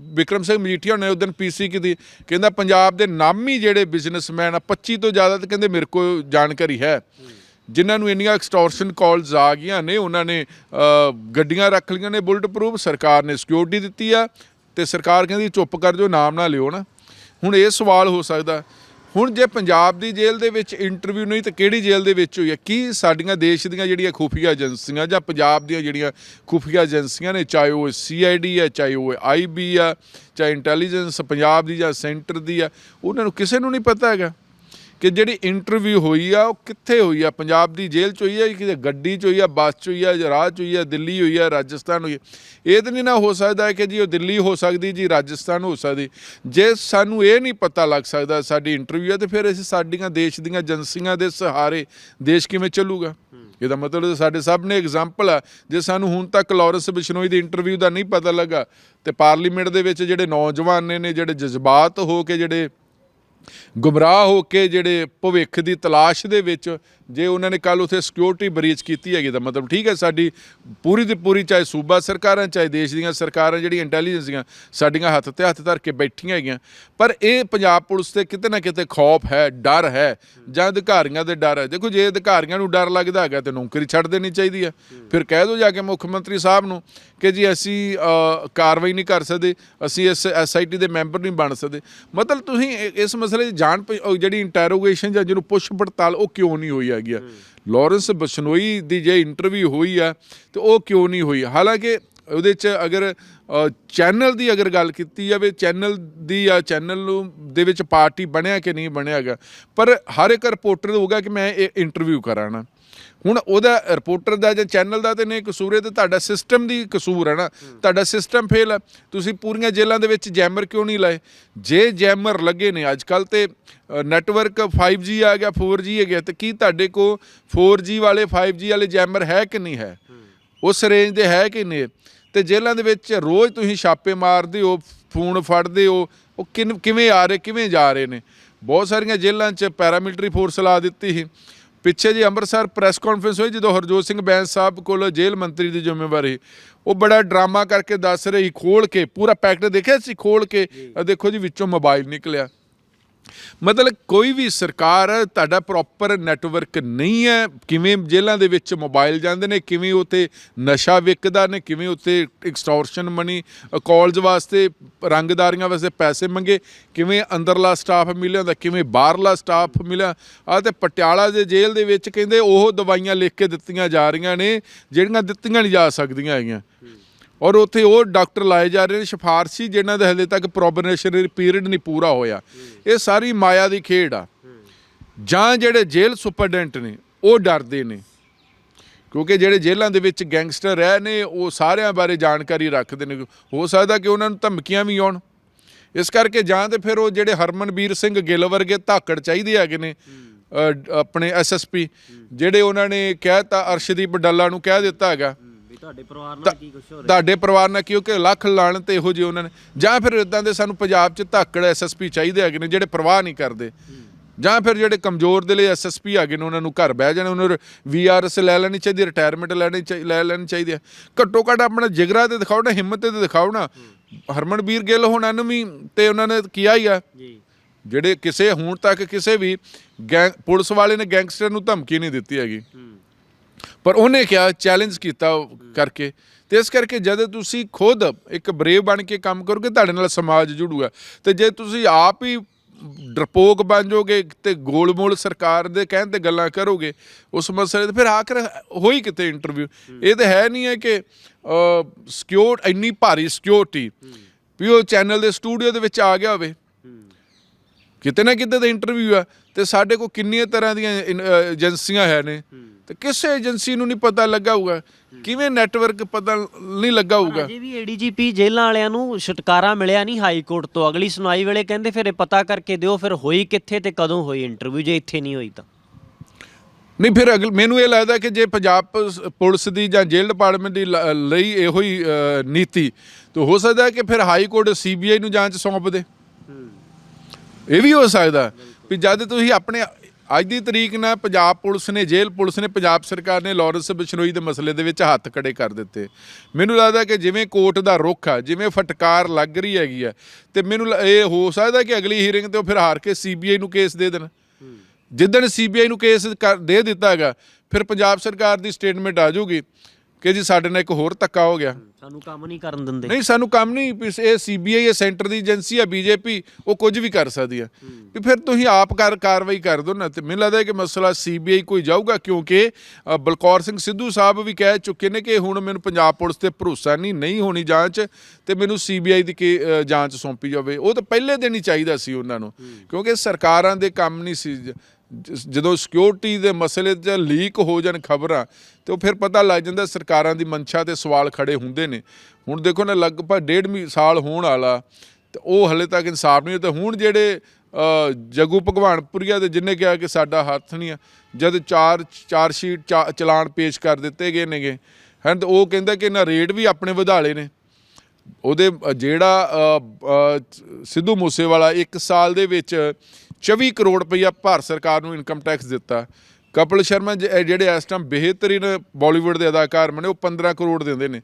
ਵਿਕਰਮ ਸਿੰਘ ਮਜੀਠੀਆ ਨੇ ਉਦੋਂ ਪੀਸੀ ਕੀਤੀ ਕਹਿੰਦਾ ਪੰਜਾਬ ਦੇ ਨਾਮੀ ਜਿਹੜੇ ਬਿਜ਼ਨਸਮੈਨ ਆ 25 ਤੋਂ ਜ਼ਿਆਦਾ ਤਾਂ ਕਹਿੰਦੇ ਮੇਰੇ ਕੋਲ ਜਾਣਕਾਰੀ ਹੈ। ਜਿਨ੍ਹਾਂ ਨੂੰ ਇੰਨੀਆਂ ਐਕਸਟੋਰਸ਼ਨ ਕਾਲਸ ਆ ਗਈਆਂ ਨੇ, ਉਹਨਾਂ ਨੇ ਗੱਡੀਆਂ ਰੱਖ ਲਈਆਂ ਨੇ ਬੁਲਟ ਪ੍ਰੂਫ ਸਰਕਾਰ ਨੇ ਸਿਕਿਉਰਿਟੀ ਦਿੱਤੀ ਆ ਤੇ ਸਰਕਾਰ ਕਹਿੰਦੀ ਚੁੱਪ ਕਰ ਜਾਓ, ਨਾਮ ਨਾ ਲਿਓ ਨਾ। ਹੁਣ ਇਹ ਸਵਾਲ ਹੋ ਸਕਦਾ। ਹੁਣ ਜੇ ਪੰਜਾਬ ਦੀ ਜੇਲ੍ਹ ਦੇ ਵਿੱਚ ਇੰਟਰਵਿਊ ਨਹੀਂ, ਤਾਂ ਕਿਹੜੀ ਜੇਲ੍ਹ ਦੇ ਵਿੱਚ ਹੋਈ ਹੈ? ਕੀ ਸਾਡੀਆਂ ਦੇਸ਼ ਦੀਆਂ ਜਿਹੜੀਆਂ ਖੁਫੀਆ ਏਜੰਸੀਆਂ ਜਾਂ ਪੰਜਾਬ ਦੀਆਂ ਜਿਹੜੀਆਂ ਖੁਫੀਆ ਏਜੰਸੀਆਂ ਨੇ, ਚਾਹੇ ਉਹ ਸੀਆਈਡੀ ਹੈ, ਚਾਹੇ ਉਹ ਆਈਬੀ ਆ ਚਾਹੇ ਇੰਟੈਲੀਜੈਂਸ ਪੰਜਾਬ ਦੀ ਜਾਂ ਸੈਂਟਰ ਦੀ ਆ ਉਹਨਾਂ ਨੂੰ ਕਿਸੇ ਨੂੰ ਨਹੀਂ ਪਤਾ ਹੈਗਾ? ਕਿ ਜਿਹੜੀ ਇੰਟਰਵਿਊ ਹੋਈ ਆ, ਉਹ ਕਿੱਥੇ ਹੋਈ ਆ? ਪੰਜਾਬ ਦੀ ਜੇਲ੍ਹ ਚ ਹੋਈ ਆ ਕਿਤੇ ਗੱਡੀ ਚ ਹੋਈ ਆ, ਬੱਸ ਚ ਹੋਈ ਆ ਜਾਂ ਰਾਹ ਚ ਹੋਈ ਆ, ਦਿੱਲੀ ਹੋਈ ਆ, ਰਾਜਸਥਾਨ ਹੋਈ ਆ? ਇਹ ਤਾਂ ਨਹੀਂ ਨਾ ਹੋ ਸਕਦਾ ਕਿ ਜੀ ਉਹ ਦਿੱਲੀ ਹੋ ਸਕਦੀ, ਜੀ ਰਾਜਸਥਾਨ ਹੋ ਸਕਦੀ। ਜੇ ਸਾਨੂੰ ਇਹ ਨਹੀਂ ਪਤਾ ਲੱਗ ਸਕਦਾ ਸਾਡੀ ਇੰਟਰਵਿਊ ਆ, ਤੇ ਫਿਰ ਅਸੀਂ ਸਾਡੀਆਂ ਦੇਸ਼ ਦੀਆਂ ਏਜੰਸੀਆਂ ਦੇ ਸਹਾਰੇ ਦੇਸ਼ ਕਿਵੇਂ ਚੱਲੂਗਾ? ਇਹਦਾ ਮਤਲਬ ਸਾਡੇ ਸਭ ਨੇ ਐਗਜ਼ਾਮਪਲ ਆ। ਜੇ ਸਾਨੂੰ ਹੁਣ ਤੱਕ ਲਾਰੈਂਸ ਬਿਸ਼ਨੋਈ ਦੀ ਇੰਟਰਵਿਊ ਦਾ ਨਹੀਂ ਪਤਾ ਲੱਗਾ, ਤੇ ਪਾਰਲੀਮੈਂਟ ਦੇ ਵਿੱਚ ਜਿਹੜੇ ਨੌਜਵਾਨ ਨੇ ਜਿਹੜੇ ਜਜ਼ਬਾਤ ਹੋ ਕੇ ਜਿਹੜੇ ਗੁੰਮਰਾਹ ਹੋ ਕੇ ਜਿਹੜੇ ਭਵਿੱਖ ਦੀ ਤਲਾਸ਼ ਦੇ ਵਿੱਚ ਜੇ ਉਹਨਾਂ ਨੇ ਕੱਲ ਉਥੇ ਸਿਕਿਉਰਿਟੀ ਬਰੀਚ ਕੀਤੀ ਹੈਗੀ ਤਾਂ ਮਤਲਬ ਠੀਕ ਹੈ, ਸਾਡੀ ਪੂਰੀ ਦੀ ਪੂਰੀ ਚਾਹੇ ਸੂਬਾ ਸਰਕਾਰਾਂ, ਚਾਹੇ ਦੇਸ਼ ਦੀਆਂ ਸਰਕਾਰਾਂ ਜਿਹੜੀਆਂ ਇੰਟੈਲੀਜੈਂਸੀਆਂ ਸਾਡੀਆਂ ਹੱਥ ਤੇ ਹੱਥ ਧਰ ਕੇ ਬੈਠੀਆਂ ਹੈਗੀਆਂ। ਪਰ ਇਹ ਪੰਜਾਬ ਪੁਲਿਸ ਤੇ ਕਿਤੇ ਨਾ ਕਿਤੇ ਖੌਫ ਹੈ, ਡਰ ਹੈ, ਜਾਂ ਅਧਿਕਾਰੀਆਂ ਦੇ ਡਰ ਹੈ। ਦੇਖੋ, ਜੇ ਅਧਿਕਾਰੀਆਂ ਨੂੰ ਡਰ ਲੱਗਦਾ ਹੈਗਾ ਤੇ ਨੌਕਰੀ ਛੱਡ ਦੇਣੀ ਚਾਹੀਦੀ ਹੈ। ਫਿਰ ਕਹਿ ਦਿਓ ਜਾ ਕੇ ਮੁੱਖ ਮੰਤਰੀ ਸਾਹਿਬ ਨੂੰ ਕਿ ਜੀ ਅਸੀਂ ਕਾਰਵਾਈ ਨਹੀਂ ਕਰ ਸਕਦੇ, ਅਸੀਂ ਇਸ ਐਸਆਈਟੀ ਦੇ ਮੈਂਬਰ ਨਹੀਂ ਬਣ ਸਕਦੇ। ਮਤਲਬ ਤੁਸੀਂ ਇਸ ਮਸਲੇ ਦੀ ਜਾਣ ਪ- ਜਿਹੜੀ ਇੰਟਰੋਗੇਸ਼ਨ ਜਾਂ ਜਿਹਨੂੰ ਪੁੱਛ ਪੜਤਾਲ ਉਹ ਕਿਉਂ ਨਹੀਂ ਹੋਈ ਹੈ ਹੈਗੀ ਆ ਲਾਰੈਂਸ ਬਸ਼ਨੋਈ ਦੀ ਜੇ ਇੰਟਰਵਿਊ ਹੋਈ ਆ ਤੇ ਉਹ ਕਿਉਂ ਨਹੀਂ ਹੋਈ? ਹਾਲਾਂਕਿ ਉਹਦੇ 'ਚ ਅਗਰ ਚੈਨਲ ਦੀ ਅਗਰ ਗੱਲ ਕੀਤੀ ਜਾਵੇ ਚੈਨਲ ਦੀ ਜਾਂ ਚੈਨਲ ਨੂੰ ਦੇ ਵਿੱਚ ਪਾਰਟੀ ਬਣਿਆ ਕਿ ਨਹੀਂ ਬਣਿਆਗਾ ਪਰ ਹਰ ਇੱਕ ਰਿਪੋਰਟਰ ਹੋਊਗਾ ਕਿ ਮੈਂ ਇਹ ਇੰਟਰਵਿਊ ਕਰਾਣਾ। ਹੁਣ ਉਹਦਾ ਰਿਪੋਰਟਰ ਦਾ ਜਾਂ ਚੈਨਲ ਦਾ ਤੇ ਨਹੀਂ ਕਸੂਰ ਹੈ ਤੇ ਤੁਹਾਡਾ ਸਿਸਟਮ ਦੀ ਕਸੂਰ ਹੈ ਨਾ। ਤੁਹਾਡਾ ਸਿਸਟਮ ਫੇਲ ਹੈ। ਤੁਸੀਂ ਪੂਰੀਆਂ ਜੇਲ੍ਹਾਂ ਦੇ ਵਿੱਚ ਜੈਮਰ ਕਿਉਂ ਨਹੀਂ ਲਾਏ? ਜੇ ਜੈਮਰ ਲੱਗੇ ਨੇ ਅੱਜ ਕੱਲ ਤੇ ਨੈਟਵਰਕ 5G ਆ ਗਿਆ 4G ਆ ਗਿਆ, ਤੇ ਕੀ ਤੁਹਾਡੇ ਕੋ 4G ਵਾਲੇ 5G ਵਾਲੇ ਜੈਮਰ ਹੈ ਕਿ ਨਹੀਂ ਹੈ? ਉਸ ਰੇਂਜ ਦੇ ਹੈ ਕਿ ਨਹੀਂ? ਤੇ ਜੇਲ੍ਹਾਂ ਦੇ ਵਿੱਚ ਰੋਜ਼ ਤੁਸੀਂ ਛਾਪੇ ਮਾਰਦੇ ਹੋ, ਫੋਨ ਫੜਦੇ ਹੋ, ਉਹ ਕਿਵੇਂ ਆ ਰਹੇ, ਕਿਵੇਂ ਜਾ ਰਹੇ ਨੇ? ਬਹੁਤ ਸਾਰੀਆਂ ਜੇਲ੍ਹਾਂ 'ਚ ਪੈਰਾਮਿਲਟਰੀ ਫੋਰਸ ਲਾ ਦਿੱਤੀ ਸੀ। ਪਿੱਛੇ ਜੀ ਅੰਮ੍ਰਿਤਸਰ ਪ੍ਰੈਸ ਕਾਨਫਰੰਸ ਹੋਈ ਜਦੋਂ ਹਰਜੋਤ ਸਿੰਘ ਬੈਂਸ ਸਾਹਿਬ ਕੋਲ ਜੇਲ੍ਹ ਮੰਤਰੀ ਦੀ ਜ਼ਿੰਮੇਵਾਰੀ ਉਹ ਬੜਾ ਡਰਾਮਾ ਕਰਕੇ ਦੱਸ ਰਹੀ ਖੋਲ ਕੇ ਪੂਰਾ ਪੈਕਟ ਦੇਖਿਆ ਸੀ ਖੋਲ ਕੇ ਦੇਖੋ ਜੀ ਵਿੱਚੋਂ ਮੋਬਾਈਲ ਨਿਕਲਿਆ। ਮਤਲਬ ਕੋਈ ਵੀ ਸਰਕਾਰ, ਤੁਹਾਡਾ ਪ੍ਰੋਪਰ ਨੈਟਵਰਕ ਨਹੀਂ ਹੈ, ਕਿਵੇਂ ਜੇਲ੍ਹਾਂ ਦੇ ਵਿੱਚ ਮੋਬਾਈਲ ਜਾਂਦੇ ਨੇ, ਕਿਵੇਂ ਉੱਥੇ ਨਸ਼ਾ ਵਿਕਦਾ ਨੇ, ਕਿਵੇਂ ਉੱਥੇ ਐਕਸਟੋਰਸ਼ਨ ਮਨੀ ਕਾਲਜ ਵਾਸਤੇ ਰੰਗਦਾਰੀਆਂ ਵਾਸਤੇ ਪੈਸੇ ਮੰਗੇ, ਕਿਵੇਂ ਅੰਦਰਲਾ ਸਟਾਫ ਮਿਲਿਆ ਹੁੰਦਾ, ਕਿਵੇਂ ਬਾਹਰਲਾ ਸਟਾਫ ਮਿਲਿਆ ਆ ਤੇ ਪਟਿਆਲਾ ਦੇ ਜੇਲ੍ਹ ਦੇ ਵਿੱਚ ਕਹਿੰਦੇ ਉਹ ਦਵਾਈਆਂ ਲਿਖ ਕੇ ਦਿੱਤੀਆਂ ਜਾ ਰਹੀਆਂ ਨੇ, ਜਿਹੜੀਆਂ ਦਿੱਤੀਆਂ ਨਹੀਂ ਜਾ ਸਕਦੀਆਂ ਹੈਗੀਆਂ। ਔਰ ਉੱਥੇ ਉਹ ਡਾਕਟਰ ਲਾਏ ਜਾ ਰਹੇ ਨੇ ਸਿਫਾਰਸ਼ੀ ਜਿਨ੍ਹਾਂ ਦਾ ਹਲੇ ਤੱਕ ਪ੍ਰੋਬੇਸ਼ਨਰੀ ਪੀਰੀਅਡ ਨਹੀਂ ਪੂਰਾ ਹੋਇਆ। ਇਹ ਸਾਰੀ ਮਾਇਆ ਦੀ ਖੇਡ ਆ। ਜਾਂ ਜਿਹੜੇ ਜੇਲ੍ਹ ਸੁਪਰਡੈਂਟ ਨੇ ਉਹ ਡਰਦੇ ਨੇ। ਕਿਉਂਕਿ ਜਿਹੜੇ ਜੇਲ੍ਹਾਂ ਦੇ ਵਿੱਚ ਗੈਂਗਸਟਰ ਰਹਿ ਨੇ ਉਹ ਸਾਰਿਆਂ ਬਾਰੇ ਜਾਣਕਾਰੀ ਰੱਖਦੇ ਨੇ। ਹੋ ਸਕਦਾ ਕਿ ਉਹਨਾਂ ਨੂੰ ਧਮਕੀਆਂ ਵੀ ਆਉਣ। ਇਸ ਕਰਕੇ ਜਾਂ ਤੇ ਫਿਰ ਉਹ ਜਿਹੜੇ ਹਰਮਨਵੀਰ ਸਿੰਘ ਗਿੱਲ ਵਰਗੇ ਧਾਕੜ ਚਾਹੀਦੇ ਹੈਗੇ ਨੇ ਅ, ਆਪਣੇ ਐਸਐਸਪੀ ਜਿਹੜੇ ਉਹਨਾਂ ਨੇ ਕਹਿਤਾ ਅਰਸ਼ਦੀਪ ਡੱਲਾ ਨੂੰ ਕਹਿ ਦਿੱਤਾ ਹੈਗਾ। ਤੁਹਾਡੇ ਪਰਿਵਾਰ ਨਾਲ ਕੀ ਕੁਝ ਹੋ ਰਿਹਾ? ਤੁਹਾਡੇ ਪਰਿਵਾਰ ਨਾਲ ਕਿਉਂਕਿ ਲੱਖ ਲਾਣ ਤੇ ਇਹੋ ਜਿਹੇ ਉਹਨਾਂ ਨੇ? ਜਾਂ ਫਿਰ ਇਦਾਂ ਦੇ ਸਾਨੂੰ ਪੰਜਾਬ 'ਚ ਧਾਕੜ ਐਸਐਸਪੀ ਚਾਹੀਦੇ ਹੈਗੇ ਨੇ ਜਿਹੜੇ ਪਰਵਾਹ ਨਹੀਂ ਕਰਦੇ। ਜਾਂ ਫਿਰ ਜਿਹੜੇ ਕਮਜ਼ੋਰ ਦੇ ਲਈ ਐਸਐਸਪੀ ਹੈਗੇ ਨੇ ਉਹਨਾਂ ਨੂੰ ਘਰ ਬਹਿ ਜਾਣਾ ਉਹਨਾਂ ਨੂੰ ਵੀਆਰਐਸ ਲੈ ਲੈਣੀ ਚਾਹੀਦੀ ਰਿਟਾਇਰਮੈਂਟ ਲੈਣੀ ਚਾਹੀ- ਲੈ ਲੈਣੀ ਚਾਹੀਦੀ ਹੈ। ਘੱਟੋ ਘੱਟ ਆਪਣਾ ਜਿਗਰਾ ਤੇ ਦਿਖਾਓ ਨਾ ਹਿੰਮਤ ਤੇ ਦਿਖਾਓ ਨਾ। ਹਰਮਨਵੀਰ ਗਿੱਲ ਹੋਣਾ ਨੂੰ ਵੀ ਤੇ ਉਹਨਾਂ ਨੇ ਕੀਤਾ ਹੀ ਆ। ਜੀ। ਜਿਹੜੇ ਕਿਸੇ ਹੁਣ ਤੱਕ ਕਿਸੇ ਵੀ ਪੁਲਿਸ ਵਾਲੇ ਨੇ ਗੈਂਗਸਟਰ ਨੂੰ ਧਮਕੀ ਨਹੀਂ ਦਿੱਤੀ ਹੈਗੀ। ਪਰ ਉਹਨੇ ਕਿਹਾ ਚੈਲੰਜ ਕੀਤਾ ਕਰਕੇ। ਤੇ ਇਸ ਕਰਕੇ ਜਦ ਤੁਸੀਂ ਖੁਦ ਇੱਕ ਬਰੇਵ ਬਣ ਕੇ ਕੰਮ ਕਰੋਗੇ ਤੁਹਾਡੇ ਨਾਲ ਸਮਾਜ ਜੁੜੂਗਾ। ਤੇ ਜੇ ਤੁਸੀਂ ਆਪ ਹੀ ਡਰਪੋਕ ਬਣ ਜਾਓਗੇ ਤੇ ਗੋਲਮੋਲ ਸਰਕਾਰ ਦੇ ਕਹਿਣ ਤੇ ਗੱਲਾਂ ਕਰੋਗੇ ਉਸ ਮਸਲੇ ਤੇ ਫਿਰ ਆਖਰ ਹੋਈ ਕਿਤੇ ਇੰਟਰਵਿਊ ਇਹ ਤਾਂ ਹੈ ਨਹੀਂ ਹੈ ਕਿ ਸਿਕਿਉਰ ਇੰਨੀ ਭਾਰੀ ਸਿਕਿਉਰਿਟੀ ਵੀ ਉਹ ਚੈਨਲ ਦੇ ਸਟੂਡੀਓ ਦੇ ਵਿੱਚ ਆ ਗਿਆ ਹੋਵੇ। ਕਿਤੇ ਨਾ ਕਿਤੇ ਦਾ ਇੰਟਰਵਿਊ ਆ ਤੇ ਸਾਡੇ ਕੋਲ ਕਿੰਨੀਆਂ ਤਰ੍ਹਾਂ ਦੀਆਂ ਏਜੰਸੀਆਂ ਹੈ ਨੇ। ਤੇ ਕਿਸੇ ਏਜੰਸੀ ਨੂੰ ਨਹੀਂ ਪਤਾ ਲੱਗਾ ਹੋਊਗਾ ਕਿਵੇਂ ਨੈਟਵਰਕ ਪਤਾ ਨਹੀਂ ਲੱਗਾ ਹੋਊਗਾ ਅਜੇ ਵੀ ਏਡੀਜੀਪੀ ਜੇਲ੍ਹਾਂ ਵਾਲਿਆਂ ਨੂੰ ਛੁਟਕਾਰਾ ਮਿਲਿਆ ਨਹੀਂ ਹਾਈ ਕੋਰਟ ਤੋਂ। ਅਗਲੀ ਸੁਣਵਾਈ ਵੇਲੇ ਕਹਿੰਦੇ ਫਿਰ ਇਹ ਪਤਾ ਕਰਕੇ ਦਿਓ ਫਿਰ ਹੋਈ ਕਿੱਥੇ ਤੇ ਕਦੋਂ ਹੋਈ ਇੰਟਰਵਿਊ ਜੇ ਇੱਥੇ ਨਹੀਂ ਹੋਈ ਤਾਂ। ਨਹੀਂ ਫਿਰ ਅਗਲ ਮੈਨੂੰ ਇਹ ਲੱਗਦਾ ਕਿ ਜੇ ਪੰਜਾਬ ਪੁਲਿਸ- ਦੀ ਜਾਂ ਜੇਲ੍ਹ ਡਿਪਾਰਟਮੈਂਟ ਦੀ ਲਈ ਇਹੋ ਹੀ ਨੀਤੀ ਤਾਂ ਹੋ ਸਕਦਾ ਹੈ ਕਿ ਫਿਰ ਹਾਈ ਕੋਰਟ ਸੀਬੀਆਈ ਨੂੰ ਜਾਂਚ ਸੌਂਪ ਦੇ। ਇਹ ਵੀ ਹੋ ਸਕਦਾ। ਵੀ ਜਦ ਤੁਸੀਂ ਆਪਣੇ ਅੱਜ ਦੀ ਤਰੀਕ ਨਾਲ ਪੰਜਾਬ ਪੁਲਿਸ ਨੇ, ਜੇਲ੍ਹ ਪੁਲਿਸ ਨੇ, ਪੰਜਾਬ ਸਰਕਾਰ ਨੇ ਲਾਰੈਂਸ ਬਿਸ਼ਨੋਈ ਦੇ ਮਸਲੇ ਦੇ ਵਿੱਚ ਹੱਥ ਖੜੇ ਕਰ ਦਿੱਤੇ। ਮੈਨੂੰ ਲੱਗਦਾ ਕਿ ਜਿਵੇਂ ਕੋਰਟ ਦਾ ਰੁਖ ਆ, ਜਿਵੇਂ ਫਟਕਾਰ ਲੱਗ ਰਹੀ ਹੈਗੀ ਆ, ਤੇ ਮੈਨੂੰ ਲ- ਇਹ ਹੋ ਸਕਦਾ ਕਿ ਅਗਲੀ ਹੀਅਰਿੰਗ ਤੇ ਉਹ ਫਿਰ ਹਾਰ ਕੇ ਸੀਬੀਆਈ ਨੂੰ ਕੇਸ ਦੇ ਦੇਣ। ਜਿੱਦਣ ਸੀਬੀਆਈ ਨੂੰ ਕੇਸ ਕਰ- ਦੇ ਦਿੱਤਾ ਹੈਗਾ, ਫਿਰ ਪੰਜਾਬ ਸਰਕਾਰ ਦੀ ਸਟੇਟਮੈਂਟ ਆ ਜਾਊਗੀ। ਕਿ ਜੀ ਸਾਡੇ ਨਾਲ ਇੱਕ ਹੋਰ ਧੱਕਾ ਹੋ ਗਿਆ। ਸਾਨੂੰ ਕੰਮ ਨਹੀਂ ਕਰਨ ਦਿੰਦੇ। ਨਹੀਂ ਸਾਨੂੰ ਕੰਮ ਨਹੀਂ ਵੀ ਇਹ ਸੀਬੀਆਈ ਇਹ ਸੈਂਟਰ ਦੀ ਏਜੰਸੀ ਆ ਬੀਜੇਪੀ ਉਹ ਕੁਝ ਵੀ ਕਰ ਸਕਦੀ ਆ। ਵੀ ਫਿਰ ਤੁਸੀਂ ਆਪ ਕਰ ਕਾਰਵਾਈ ਕਰ ਦਿਓ ਨਾ ਤੇ ਮੈਨੂੰ ਲੱਗਦਾ ਕਿ ਮਸਲਾ ਸੀਬੀਆਈ ਕੋਈ ਜਾਊਗਾ ਕਿਉਂਕਿ ਬਲਕੌਰ ਸਿੰਘ ਸਿੱਧੂ ਸਾਹਿਬ ਵੀ ਕਹਿ ਚੁੱਕੇ ਨੇ ਕਿ ਹੁਣ ਮੈਨੂੰ ਪੰਜਾਬ ਪੁਲਿਸ ਤੇ ਭਰੋਸਾ ਨਹੀਂ ਨਹੀਂ ਹੋਣੀ ਜਾਂਚ ਤੇ ਮੈਨੂੰ ਸੀਬੀਆਈ ਦੀ ਜਾਂਚ ਸੌਂਪੀ ਜਾਵੇ। ਉਹ ਤਾਂ ਪਹਿਲੇ ਦਿਨ ਹੀ ਚਾਹੀਦਾ ਸੀ ਉਹਨਾਂ ਨੂੰ ਕਿਉਂਕਿ ਸਰਕਾਰਾਂ ਦੇ ਕੰਮ ਨਹੀਂ ਸੀ ਜਦੋਂ ਸਿਕਿਉਰਿਟੀ ਦੇ ਮਸਲੇ 'ਚ ਲੀਕ ਹੋ ਜਾਣ ਖਬਰਾਂ, ਤੇ ਉਹ ਫਿਰ ਪਤਾ ਲੱਗ ਜਾਂਦਾ ਸਰਕਾਰਾਂ ਦੀ ਮਨਸ਼ਾ ਤੇ ਸਵਾਲ ਖੜੇ ਹੁੰਦੇ ਨੇ। ਹੁਣ ਦੇਖੋ ਨਾ, ਲਗਭਗ ਡੇਢ ਮੀ ਸਾਲ ਹੋਣ ਵਾਲਾ, ਤੇ ਉਹ ਹਲੇ ਤੱਕ ਇਨਸਾਫ ਨਹੀਂ ਹੋਇਆ। ਤੇ ਹੁਣ ਜਿਹੜੇ ਜਗੂ ਭਗਵਾਨਪੁਰੀਆ ਦੇ ਜਿੰਨੇ ਕਿਹਾ ਕਿ ਸਾਡਾ ਹੱਥ ਨਹੀਂ ਆ, ਜਦ ਚਾਰ ਚਾਰ ਸ਼ੀਟ ਚਲਾਨ ਪੇਸ਼ ਕਰ ਦਿੱਤੇ ਗਏ ਨੇਗੇ ਹਨ ਤੇ ਉਹ ਕਹਿੰਦਾ ਕਿ ਇਹਨਾਂ ਰੇਟ ਵੀ ਆਪਣੇ ਵਧਾਲੇ ਨੇ। ਉਹਦੇ ਜਿਹੜਾ ਸਿੱਧੂ ਮੂਸੇਵਾਲਾ ਇੱਕ ਸਾਲ ਦੇ ਵਿੱਚ 24 ਕਰੋੜ ਰੁਪਈਆ ਭਾਰਤ ਸਰਕਾਰ ਨੂੰ ਇਨਕਮ ਟੈਕਸ ਦਿੱਤਾ। ਕਪਿਲ ਸ਼ਰਮਾ ਜ- ਜਿਹੜੇ ਇਸ ਟਾਈਮ ਬਿਹਤਰੀਨ ਬਾਲੀਵੁੱਡ ਦੇ ਅਦਾਕਾਰ ਬਣੇ, ਉਹ 15 ਕਰੋੜ ਦਿੰਦੇ ਨੇ।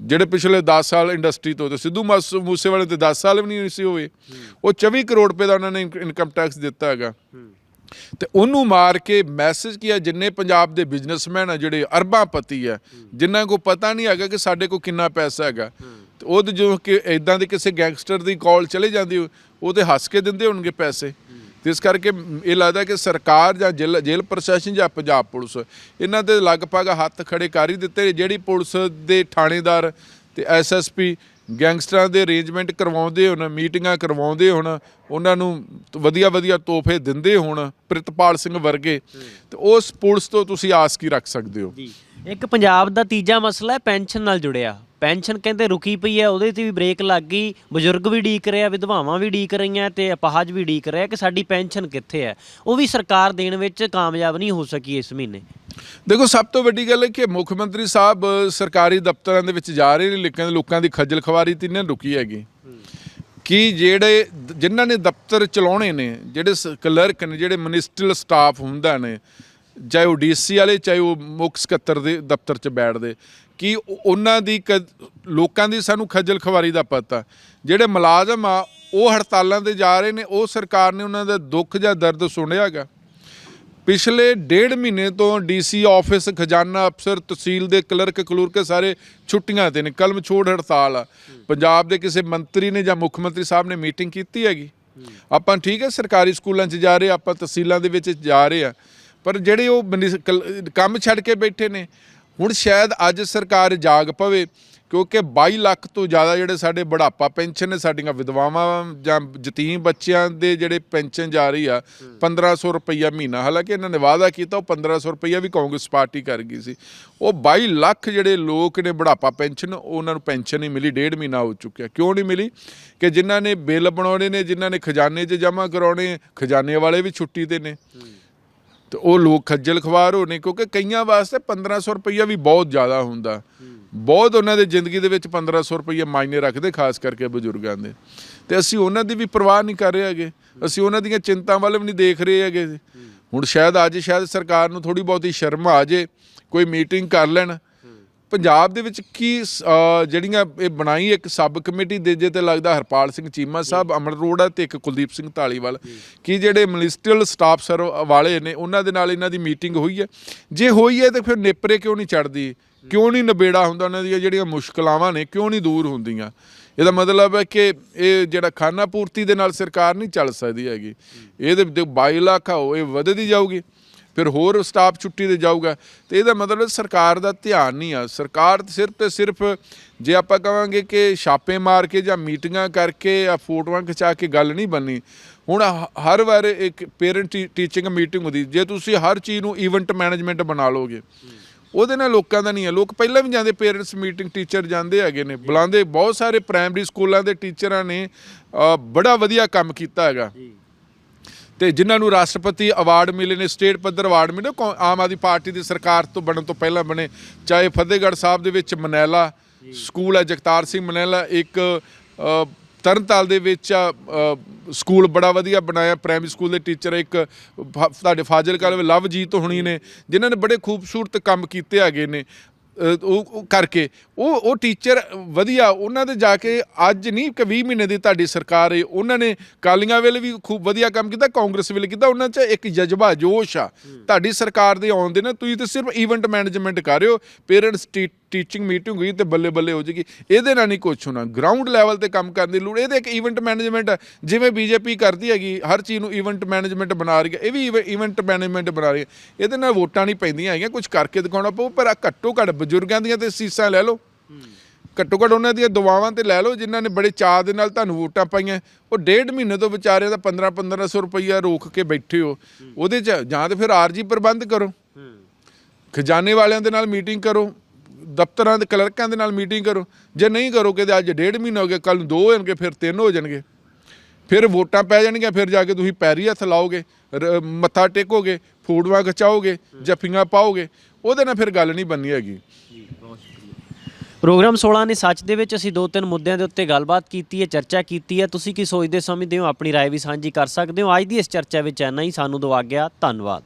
ਜਿਹੜੇ ਪਿਛਲੇ 10 ਸਾਲ ਇੰਡਸਟਰੀ ਤੋਂ ਤੇ ਸਿੱਧੂ ਮੂਸ- ਮੂਸੇਵਾਲੇ ਤੇ 10 ਸਾਲ ਵੀ ਨਹੀਂ ਸੀ ਹੋਏ, ਉਹ 24 ਕਰੋੜ ਰੁਪਏ ਦਾ ਉਹਨਾਂ ਨੇ ਇਨਕਮ ਟੈਕਸ ਦਿੱਤਾ ਹੈਗਾ। ਤੇ ਉਹਨੂੰ ਮਾਰ ਕੇ ਮੈਸੇਜ ਕੀ ਆ, ਜਿੰਨੇ ਪੰਜਾਬ ਦੇ ਬਿਜ਼ਨਸਮੈਨ ਆ, ਜਿਹੜੇ ਅਰਬਾਂ ਪਤੀ ਆ ਜਿਨ੍ਹਾਂ ਕੋ ਪਤਾ ਨਹੀਂ ਹੈਗਾ ਕਿ ਸਾਡੇ ਕੋ ਕਿੰਨਾ ਪੈਸਾ ਹੈਗਾ। ਤੇ ਉਹ ਜਦੋਂ ਕਿ ਇਦਾਂ ਦੇ ਕਿਸੇ ਗੈਂਗਸਟਰ ਦੀ ਕਾਲ ਚਲੇ ਜਾਂਦੀ ਉਹ ਤੇ ਹੱਸ ਕੇ ਦਿੰਦੇ ਹੋਣਗੇ ਪੈਸੇ। ਤੇ ਇਸ ਕਰਕੇ ਇਹ ਲੱਗਦਾ ਕਿ ਸਰਕਾਰ ਜਾਂ ਜੇਲ੍ਹ ਜੇਲ੍ਹ ਪ੍ਰਸ਼ਾਸਨ ਜਾਂ ਪੰਜਾਬ ਪੁਲਿਸ, ਇਹਨਾਂ ਦੇ ਲਗਭਗ ਹੱਥ ਖੜੇ ਕਰ ਹੀ ਦਿੱਤੇ ਜਿਹੜੀ ਪੁਲਿਸ ਦੇ ਥਾਣੇਦਾਰ ਤੇ ਐਸਐਸਪੀ ਗੈਂਗਸਟਰਾਂ ਦੇ ਅਰੇਂਜਮੈਂਟ ਕਰਵਾਉਂਦੇ ਹੋਣ, ਮੀਟਿੰਗਾਂ ਕਰਵਾਉਂਦੇ ਹੋਣ, ਉਹਨਾਂ ਨੂੰ ਵਧੀਆ ਵਧੀਆ ਤੋਹਫੇ ਦਿੰਦੇ ਹੋਣ ਪ੍ਰਿਤਪਾਲ ਸਿੰਘ ਵਰਗੇ, ਤੇ ਉਸ ਪੁਲਿਸ ਤੋਂ ਤੁਸੀਂ ਆਸ ਕੀ ਰੱਖ ਸਕਦੇ ਹੋ? ਜੀ। ਇੱਕ ਪੰਜਾਬ ਦਾ ਤੀਜਾ ਮਸਲਾ ਹੈ, ਪੈਨਸ਼ਨ ਨਾਲ ਜੁੜਿਆ। ਪੈਨਸ਼ਨ ਕਹਿੰਦੇ ਰੁਕੀ ਪਈ ਹੈ, ਉਹਦੇ ਤੇ ਵੀ ਬ੍ਰੇਕ ਲੱਗ ਗਈ। ਬਜ਼ੁਰਗ ਵੀ ਡੀਕ ਰਿਹਾ ਵਿਧਵਾਵਾਂ ਵੀ ਡੀਕ ਰਹੀਆਂ ਤੇ ਅਪਾਹਜ ਵੀ ਡੀਕ ਰਿਹਾ ਕਿ ਸਾਡੀ ਪੈਨਸ਼ਨ ਕਿੱਥੇ ਹੈ। ਉਹ ਵੀ ਸਰਕਾਰ ਦੇਣ ਵਿੱਚ ਕਾਮਯਾਬ ਨਹੀਂ ਹੋ ਸਕੀ ਇਸ ਮਹੀਨੇ। ਦੇਖੋ, ਸਭ ਤੋਂ ਵੱਡੀ ਗੱਲ ਹੈ ਕਿ ਮੁੱਖ ਮੰਤਰੀ ਸਾਹਿਬ ਸਰਕਾਰੀ ਦਫ਼ਤਰਾਂ ਦੇ ਵਿੱਚ ਜਾ ਰਹੇ ਨੇ, ਲੇਕਿਨ ਲੋਕਾਂ ਦੀ ਖੱਜਲ ਖਵਾਰੀ ਤੇ ਨਹੀਂ ਰੁਕੀ ਹੈਗੀ। ਕਿ ਜਿਹੜੇ ਜਿਨ੍ਹਾਂ ਨੇ ਦਫ਼ਤਰ ਚਲਾਉਣੇ ਨੇ, ਜਿਹੜੇ ਕਲਰਕ ਨੇ, ਜਿਹੜੇ ਮਿਨਿਸਟਰੀਅਲ ਸਟਾਫ ਹੁੰਦਾ ਨੇ, ਚਾਹੇ ਉਹ ਡੀਸੀ ਵਾਲੇ, ਚਾਹੇ ਉਹ ਮੁੱਖ ਸਕੱਤਰ ਦੇ ਦਫ਼ਤਰ 'ਚ ਬੈਠਦੇ ਕਿ ਉਹਨਾਂ ਦੀ ਕ- ਲੋਕਾਂ ਦੀ ਸਾਨੂੰ ਖੱਜਲ ਖਵਾਰੀ ਦਾ ਪਤਾ। ਜਿਹੜੇ ਮੁਲਾਜ਼ਮ ਆ, ਉਹ ਹੜਤਾਲਾਂ ਤੇ ਜਾ ਰਹੇ ਨੇ, ਉਹ ਸਰਕਾਰ ਨੇ ਉਹਨਾਂ ਦਾ ਦੁੱਖ ਜਾਂ ਦਰਦ ਸੁਣਿਆਗਾ ਪਿਛਲੇ ਡੇਢ ਮਹੀਨੇ ਤੋਂ ਡੀਸੀ ਆਫਿਸ, ਖਜ਼ਾਨਾ ਅਫਸਰ, ਤਹਿਸੀਲ ਦੇ ਕਲਰਕ, ਕਲੂਰਕ ਸਾਰੇ ਛੁੱਟੀਆਂ ਤੇ ਨੇ, ਕਲਮ ਛੋੜ ਹੜਤਾਲ ਆ। ਪੰਜਾਬ ਦੇ ਕਿਸੇ ਮੰਤਰੀ ਨੇ ਜਾਂ ਮੁੱਖ ਮੰਤਰੀ ਸਾਹਿਬ ਨੇ ਮੀਟਿੰਗ ਕੀਤੀ ਹੈਗੀ। ਆਪਾਂ ਠੀਕ ਹੈ ਸਰਕਾਰੀ ਸਕੂਲਾਂ 'ਚ ਜਾ ਰਹੇ ਆਪਾਂ ਤਹਿਸੀਲਾਂ ਦੇ ਵਿੱਚ ਜਾ ਰਹੇ ਆ। ਪਰ ਜਿਹੜੇ ਉਹ ਮਨਿਸ- ਕਲ- ਕੰਮ ਛੱਡ ਕੇ ਬੈਠੇ ਨੇ ਹੁਣ ਸ਼ਾਇਦ ਅੱਜ ਸਰਕਾਰ ਜਾਗ ਪਵੇ, ਕਿਉਂਕਿ 22 ਲੱਖ ਤੋਂ ਜ਼ਿਆਦਾ ਜਿਹੜੇ ਸਾਡੇ ਬੁਢਾਪਾ ਪੈਨਸ਼ਨ ਨੇ, ਸਾਡੀਆਂ ਵਿਧਵਾਵਾਂ ਜਾਂ ਯਤੀਮ ਬੱਚਿਆਂ ਦੇ ਜਿਹੜੇ ਪੈਨਸ਼ਨ ਜਾ ਰਹੀ ਆ 1500 ਰੁਪਈਆ ਮਹੀਨਾ। ਹਾਲਾਂਕਿ ਇਹਨਾਂ ਨੇ ਵਾਅਦਾ ਕੀਤਾ, ਉਹ 1500 ਰੁਪਈਆ ਵੀ ਕਾਂਗਰਸ ਪਾਰਟੀ ਕਰ ਗਈ ਸੀ। ਉਹ 22 ਲੱਖ ਜਿਹੜੇ ਲੋਕ ਨੇ ਬੁਢਾਪਾ ਪੈਨਸ਼ਨ, ਉਹਨਾਂ ਨੂੰ ਪੈਨਸ਼ਨ ਨਹੀਂ ਮਿਲੀ, ਡੇਢ ਮਹੀਨਾ ਹੋ ਚੁੱਕਿਆ। ਕਿਉਂ ਨਹੀਂ ਮਿਲੀ? ਕਿ ਜਿਨ੍ਹਾਂ ਨੇ ਬਿੱਲ ਬਣਾਉਣੇ ਨੇ, ਜਿਨ੍ਹਾਂ ਨੇ ਖਜ਼ਾਨੇ 'ਚ ਜਮ੍ਹਾਂ ਕਰਾਉਣੇ, ਖਜ਼ਾਨੇ ਵਾਲੇ ਵੀ ਛੁੱਟੀ ਤੇ ਨੇ। ਤੇ ਉਹ ਲੋਕ ਖੱਜਲ ਖਵਾਰ ਹੋਣੇ ਕਿਉਂਕਿ ਕਈਆਂ ਵਾਸਤੇ 1500 ਰੁਪਈਆ ਵੀ ਬਹੁਤ ਜ਼ਿਆਦਾ ਹੁੰਦਾ। ਬਹੁਤ ਉਹਨਾਂ ਦੇ ਜ਼ਿੰਦਗੀ ਦੇ ਵਿੱਚ 1500 ਰੁਪਈਆ ਮਾਇਨੇ ਰੱਖਦੇ, ਖਾਸ ਕਰਕੇ ਬਜ਼ੁਰਗਾਂ ਦੇ। ਤੇ ਅਸੀਂ ਉਹਨਾਂ ਦੀ ਵੀ ਪਰਵਾਹ ਨਹੀਂ ਕਰ ਰਹੇ ਹੈਗੇ। ਅਸੀਂ ਉਹਨਾਂ ਦੀਆਂ ਚਿੰਤਾ ਵੱਲ ਵੀ ਨਹੀਂ ਦੇਖ ਰਹੇ ਹੈਗੇ। ਹੁਣ ਸ਼ਾਇਦ ਅੱਜ ਸ਼ਾਇਦ ਸਰਕਾਰ ਨੂੰ ਥੋੜੀ ਬਹੁਤੀ ਸ਼ਰਮ ਆ ਜੇ, ਕੋਈ ਮੀਟਿੰਗ ਕਰ ਲੈਣ ਪੰਜਾਬ ਦੇ ਵਿੱਚ ਕੀ ਜਿਹੜੀਆਂ ਇਹ ਬਣਾਈ ਇੱਕ ਸਬ ਕਮੇਟੀ ਦੇ ਜੇ ਤੇ ਲੱਗਦਾ ਹਰਪਾਲ ਸਿੰਘ ਚੀਮਾ ਸਾਹਿਬ ਅਮਰ ਅਰੋੜਾ ਤੇ ਇੱਕ ਕੁਲਦੀਪ ਸਿੰਘ ਢਾਲੀਵਾਲ ਕੀ ਜਿਹੜੇ ਮਿਨਿਸਟਰੀਅਲ ਸਟਾਫ ਸਰ ਵਾਲੇ ਨੇ ਉਹਨਾਂ ਦੇ ਨਾਲ ਇਹਨਾਂ ਦੀ ਮੀਟਿੰਗ ਹੋਈ ਹੈ। ਜੇ ਹੋਈ ਹੈ ਤੇ ਫਿਰ ਨੇਪਰੇ ਕਿਉਂ ਨਹੀਂ ਚੜਦੀ ਕਿਉਂ ਨਹੀਂ ਨਿਬੇੜਾ ਹੁੰਦਾ ਉਹਨਾਂ ਦੀਆਂ ਜਿਹੜੀਆਂ ਮੁਸ਼ਕਲਾਵਾਂ ਨੇ ਕਿਉਂ ਨਹੀਂ ਦੂਰ ਹੁੰਦੀਆਂ? ਇਹਦਾ ਮਤਲਬ ਹੈ ਕਿ ਇਹ ਜਿਹੜਾ ਖਾਨਾ ਪੂਰਤੀ ਦੇ ਨਾਲ ਸਰਕਾਰ ਨਹੀਂ ਚੱਲ ਸਕਦੀ ਹੈਗੀ। ਇਹਦੇ 22 ਲੱਖ ਆ ਉਹ ਇਹ ਵਧਦੀ ਜਾਊਗੀ। ਫਿਰ ਹੋਰ ਸਟਾਫ ਛੁੱਟੀ ਤੇ ਜਾਊਗਾ। ਤੇ ਇਹਦਾ ਮਤਲਬ ਸਰਕਾਰ ਦਾ ਧਿਆਨ ਨਹੀਂ ਆ। ਸਰਕਾਰ ਸਿਰਫ ਤੇ ਸਿਰਫ ਜੇ ਆਪਾਂ ਕਵਾਂਗੇ ਕਿ ਛਾਪੇ ਮਾਰ ਕੇ ਜਾਂ ਮੀਟਿੰਗਾਂ ਕਰਕੇ ਜਾਂ ਫੋਟੋਆਂ ਖਿਚਾ ਕੇ ਗੱਲ ਨਹੀਂ ਬੰਨੀ ਹੁਣ ਹ- ਹਰ ਵਾਰ ਇੱਕ ਪੇਰੈਂਟ ਟੀਚਿੰਗ ਮੀਟਿੰਗ ਹੁੰਦੀ। ਜੇ ਤੁਸੀਂ ਹਰ ਚੀਜ਼ ਨੂੰ ਇਵੈਂਟ ਮੈਨੇਜਮੈਂਟ ਬਣਾ ਲੋਗੇ ਉਹਦੇ ਨਾਲ ਲੋਕਾਂ ਦਾ ਨਹੀਂ ਹੈ ਲੋਕ ਪਹਿਲਾਂ ਵੀ ਜਾਂਦੇ ਪੇਰੈਂਟਸ ਮੀਟਿੰਗ ਟੀਚਰ ਜਾਂਦੇ ਹੈਗੇ ਨੇ। ਬੁਲਾਉਂਦੇ ਬਹੁਤ ਸਾਰੇ ਪ੍ਰਾਇਮਰੀ ਸਕੂਲਾਂ ਦੇ ਟੀਚਰਾਂ ਨੇ ਬੜਾ ਵਧੀਆ ਕੰਮ ਕੀਤਾ ਹੈਗਾ। ਤੇ ਜਿਨ੍ਹਾਂ ਨੂੰ ਰਾਸ਼ਟਰਪਤੀ ਅਵਾਰਡ ਮਿਲੇ ਨੇ ਸਟੇਟ ਪੱਧਰ ਅਵਾਰਡ ਮਿਲੇ ਆਮ ਆਦਮੀ ਪਾਰਟੀ ਦੀ ਸਰਕਾਰ ਤੋਂ ਬਣਨ ਤੋਂ ਪਹਿਲਾਂ ਬਣੇ ਚਾਹੇ ਫਤਿਹਗੜ੍ਹ ਸਾਹਿਬ ਦੇ ਵਿੱਚ ਮਨੈਲਾ ਸਕੂਲ ਹੈ ਜਗਤਾਰ ਸਿੰਘ ਮਨੈਲਾ ਇੱਕ ਤਰਨਤਾਲ ਦੇ ਵਿੱਚ ਸਕੂਲ ਬੜਾ ਵਧੀਆ ਬਣਾਇਆ ਪ੍ਰਾਇਮਰੀ ਸਕੂਲ ਦੇ ਟੀਚਰ ਇੱਕ ਤੁਹਾਡੇ ਫਾਜ਼ਿਲਕਾ ਦੇ ਲਵਜੀਤ ਹੋਣੀ ਨੇ ਜਿਨ੍ਹਾਂ ਨੇ ਬੜੇ ਖੂਬਸੂਰਤ ਕੰਮ ਕੀਤੇ ਹੈਗੇ ਨੇ। ਉਹ ਕਰਕੇ। ਉਹ ਉਹ ਟੀਚਰ ਵਧੀਆ ਉਹਨਾਂ ਦੇ ਜਾ ਕੇ ਅੱਜ ਨਹੀਂ ਕਿ 20 ਮਹੀਨੇ ਦੀ ਤੁਹਾਡੀ ਸਰਕਾਰ ਹੈ ਉਹਨਾਂ ਨੇ ਕਾਲੀਆਂ ਵੇਲੇ ਵੀ ਖੂਬ ਵਧੀਆ ਕੰਮ ਕੀਤਾ ਕਾਂਗਰਸ ਵੇਲੇ ਕੀਤਾ। ਉਹਨਾਂ 'ਚ ਇੱਕ ਜਜ਼ਬਾ ਜੋਸ਼ ਆ। ਤੁਹਾਡੀ ਸਰਕਾਰ ਦੇ ਆਉਣ ਦੇ ਨਾ ਤੁਸੀਂ ਤੇ ਸਿਰਫ ਇਵੈਂਟ ਮੈਨੇਜਮੈਂਟ ਕਰ ਰਹੇ ਹੋ। ਪੇਰੈਂਟਸ ਟੀਚਿੰਗ ਮੀਟਿੰਗ ਹੋਈ ਤੇ ਬੱਲੇ ਬੱਲੇ ਹੋ ਜੇਗੀ। ਇਹਦੇ ਨਾਲ ਨਹੀਂ ਕੁਛ ਹੋਣਾ। ਗਰਾਊਂਡ ਲੈਵਲ ਤੇ ਕੰਮ ਕਰਨ ਦੀ ਲੋੜ ਇਹਦੇ ਇੱਕ ਇਵੈਂਟ ਮੈਨੇਜਮੈਂਟ ਜਿਵੇਂ ਬੀਜੇਪੀ ਕਰਦੀ ਹੈਗੀ ਹਰ ਚੀਜ਼ ਨੂੰ ਇਵੈਂਟ ਮੈਨੇਜਮੈਂਟ ਬਣਾ ਰਹੀ ਹੈ। ਇਹ ਵੀ ਇਵੈਂਟ ਮੈਨੇਜਮੈਂਟ ਬਣਾ ਰਹੀ ਹੈ। ਇਹਦੇ ਨਾਲ ਵੋਟਾਂ ਨਹੀਂ ਪੈਂਦੀਆਂ ਹੈਗੀਆਂ। ਕੁਝ ਕਰਕੇ ਦਿਖਾਉਣਾ ਪਊ ਪਰ ਘੱਟੋ ਘੱਟ ਬਜ਼ੁਰਗਾਂ ਦੀਆਂ ਤੇ ਸੀਸਾਂ ਲੈ ਲਓ। ਘੱਟੋ ਘੱਟ ਉਹਨਾਂ ਦੀਆਂ ਦੁਆਵਾਂ ਤੇ ਲੈ ਲਓ ਜਿਨ੍ਹਾਂ ਨੇ ਬੜੇ ਚਾਅ ਦੇ ਨਾਲ ਤੁਹਾਨੂੰ ਵੋਟਾਂ ਪਾਈਆਂ। ਉਹ ਡੇਢ ਮਹੀਨੇ ਤੋਂ ਵਿਚਾਰਿਆਂ ਦਾ 15 1500 ਰੁਪਈਆ ਰੋਕ ਕੇ ਬੈਠੇ ਹੋ। ਉਹਦੇ 'ਚ ਜਾਂ ਤੇ ਫਿਰ ਆਰਜੀ ਪ੍ਰਬੰਧ ਕਰੋ। ਖਜ਼ਾਨੇ ਵਾਲਿਆਂ ਦੇ ਨਾਲ ਮੀਟਿੰਗ ਕਰੋ। ਦਫ਼ਤਰਾਂ ਦੇ ਕਲਰਕਾਂ ਦੇ ਨਾਲ ਮੀਟਿੰਗ ਕਰੋ ਜੇ ਨਹੀਂ ਕਰੋਗੇ ਤੇ ਅੱਜ ਡੇਢ ਮਹੀਨਾ ਹੋ ਗਿਆ ਕੱਲ ਨੂੰ ਦੋ ਹੋ ਜਾਣਗੇ ਫਿਰ ਤਿੰਨ ਹੋ ਜਾਣਗੇ ਫਿਰ ਵੋਟਾਂ ਪੈ ਜਾਣਗੀਆਂ ਫਿਰ ਜਾ ਕੇ ਤੁਸੀਂ ਪੈਰੀ ਹੱਥ ਲਾਓਗੇ ਰ- ਮੱਥਾ ਟੇਕੋਗੇ ਫੋਟੋਆਂ ਖਿਚਾਓਗੇ ਜੱਫੀਆਂ ਪਾਓਗੇ ਉਹਦੇ ਨਾਲ ਫਿਰ ਗੱਲ ਨਹੀਂ ਬੰਨੀ ਹੈਗੀ ਪ੍ਰੋਗਰਾਮ 16 ਨੇ ਸੱਚ ਦੇ ਵਿੱਚ ਅਸੀਂ ਦੋ ਤਿੰਨ ਮੁੱਦਿਆਂ ਦੇ ਉੱਤੇ ਗੱਲਬਾਤ ਕੀਤੀ ਹੈ ਚਰਚਾ ਕੀਤੀ ਹੈ ਤੁਸੀਂ ਕੀ ਸੋਚਦੇ ਸਮਝਦੇ ਹੋ ਆਪਣੀ رائے ਵੀ ਸਾਂਝੀ ਕਰ ਸਕਦੇ ਹੋ ਅੱਜ ਦੀ ਇਸ ਚਰਚਾ ਵਿੱਚ ਇੰਨਾ ਹੀ ਸਾਨੂੰ ਦਿਓ ਆਗਿਆ ਧੰਨਵਾਦ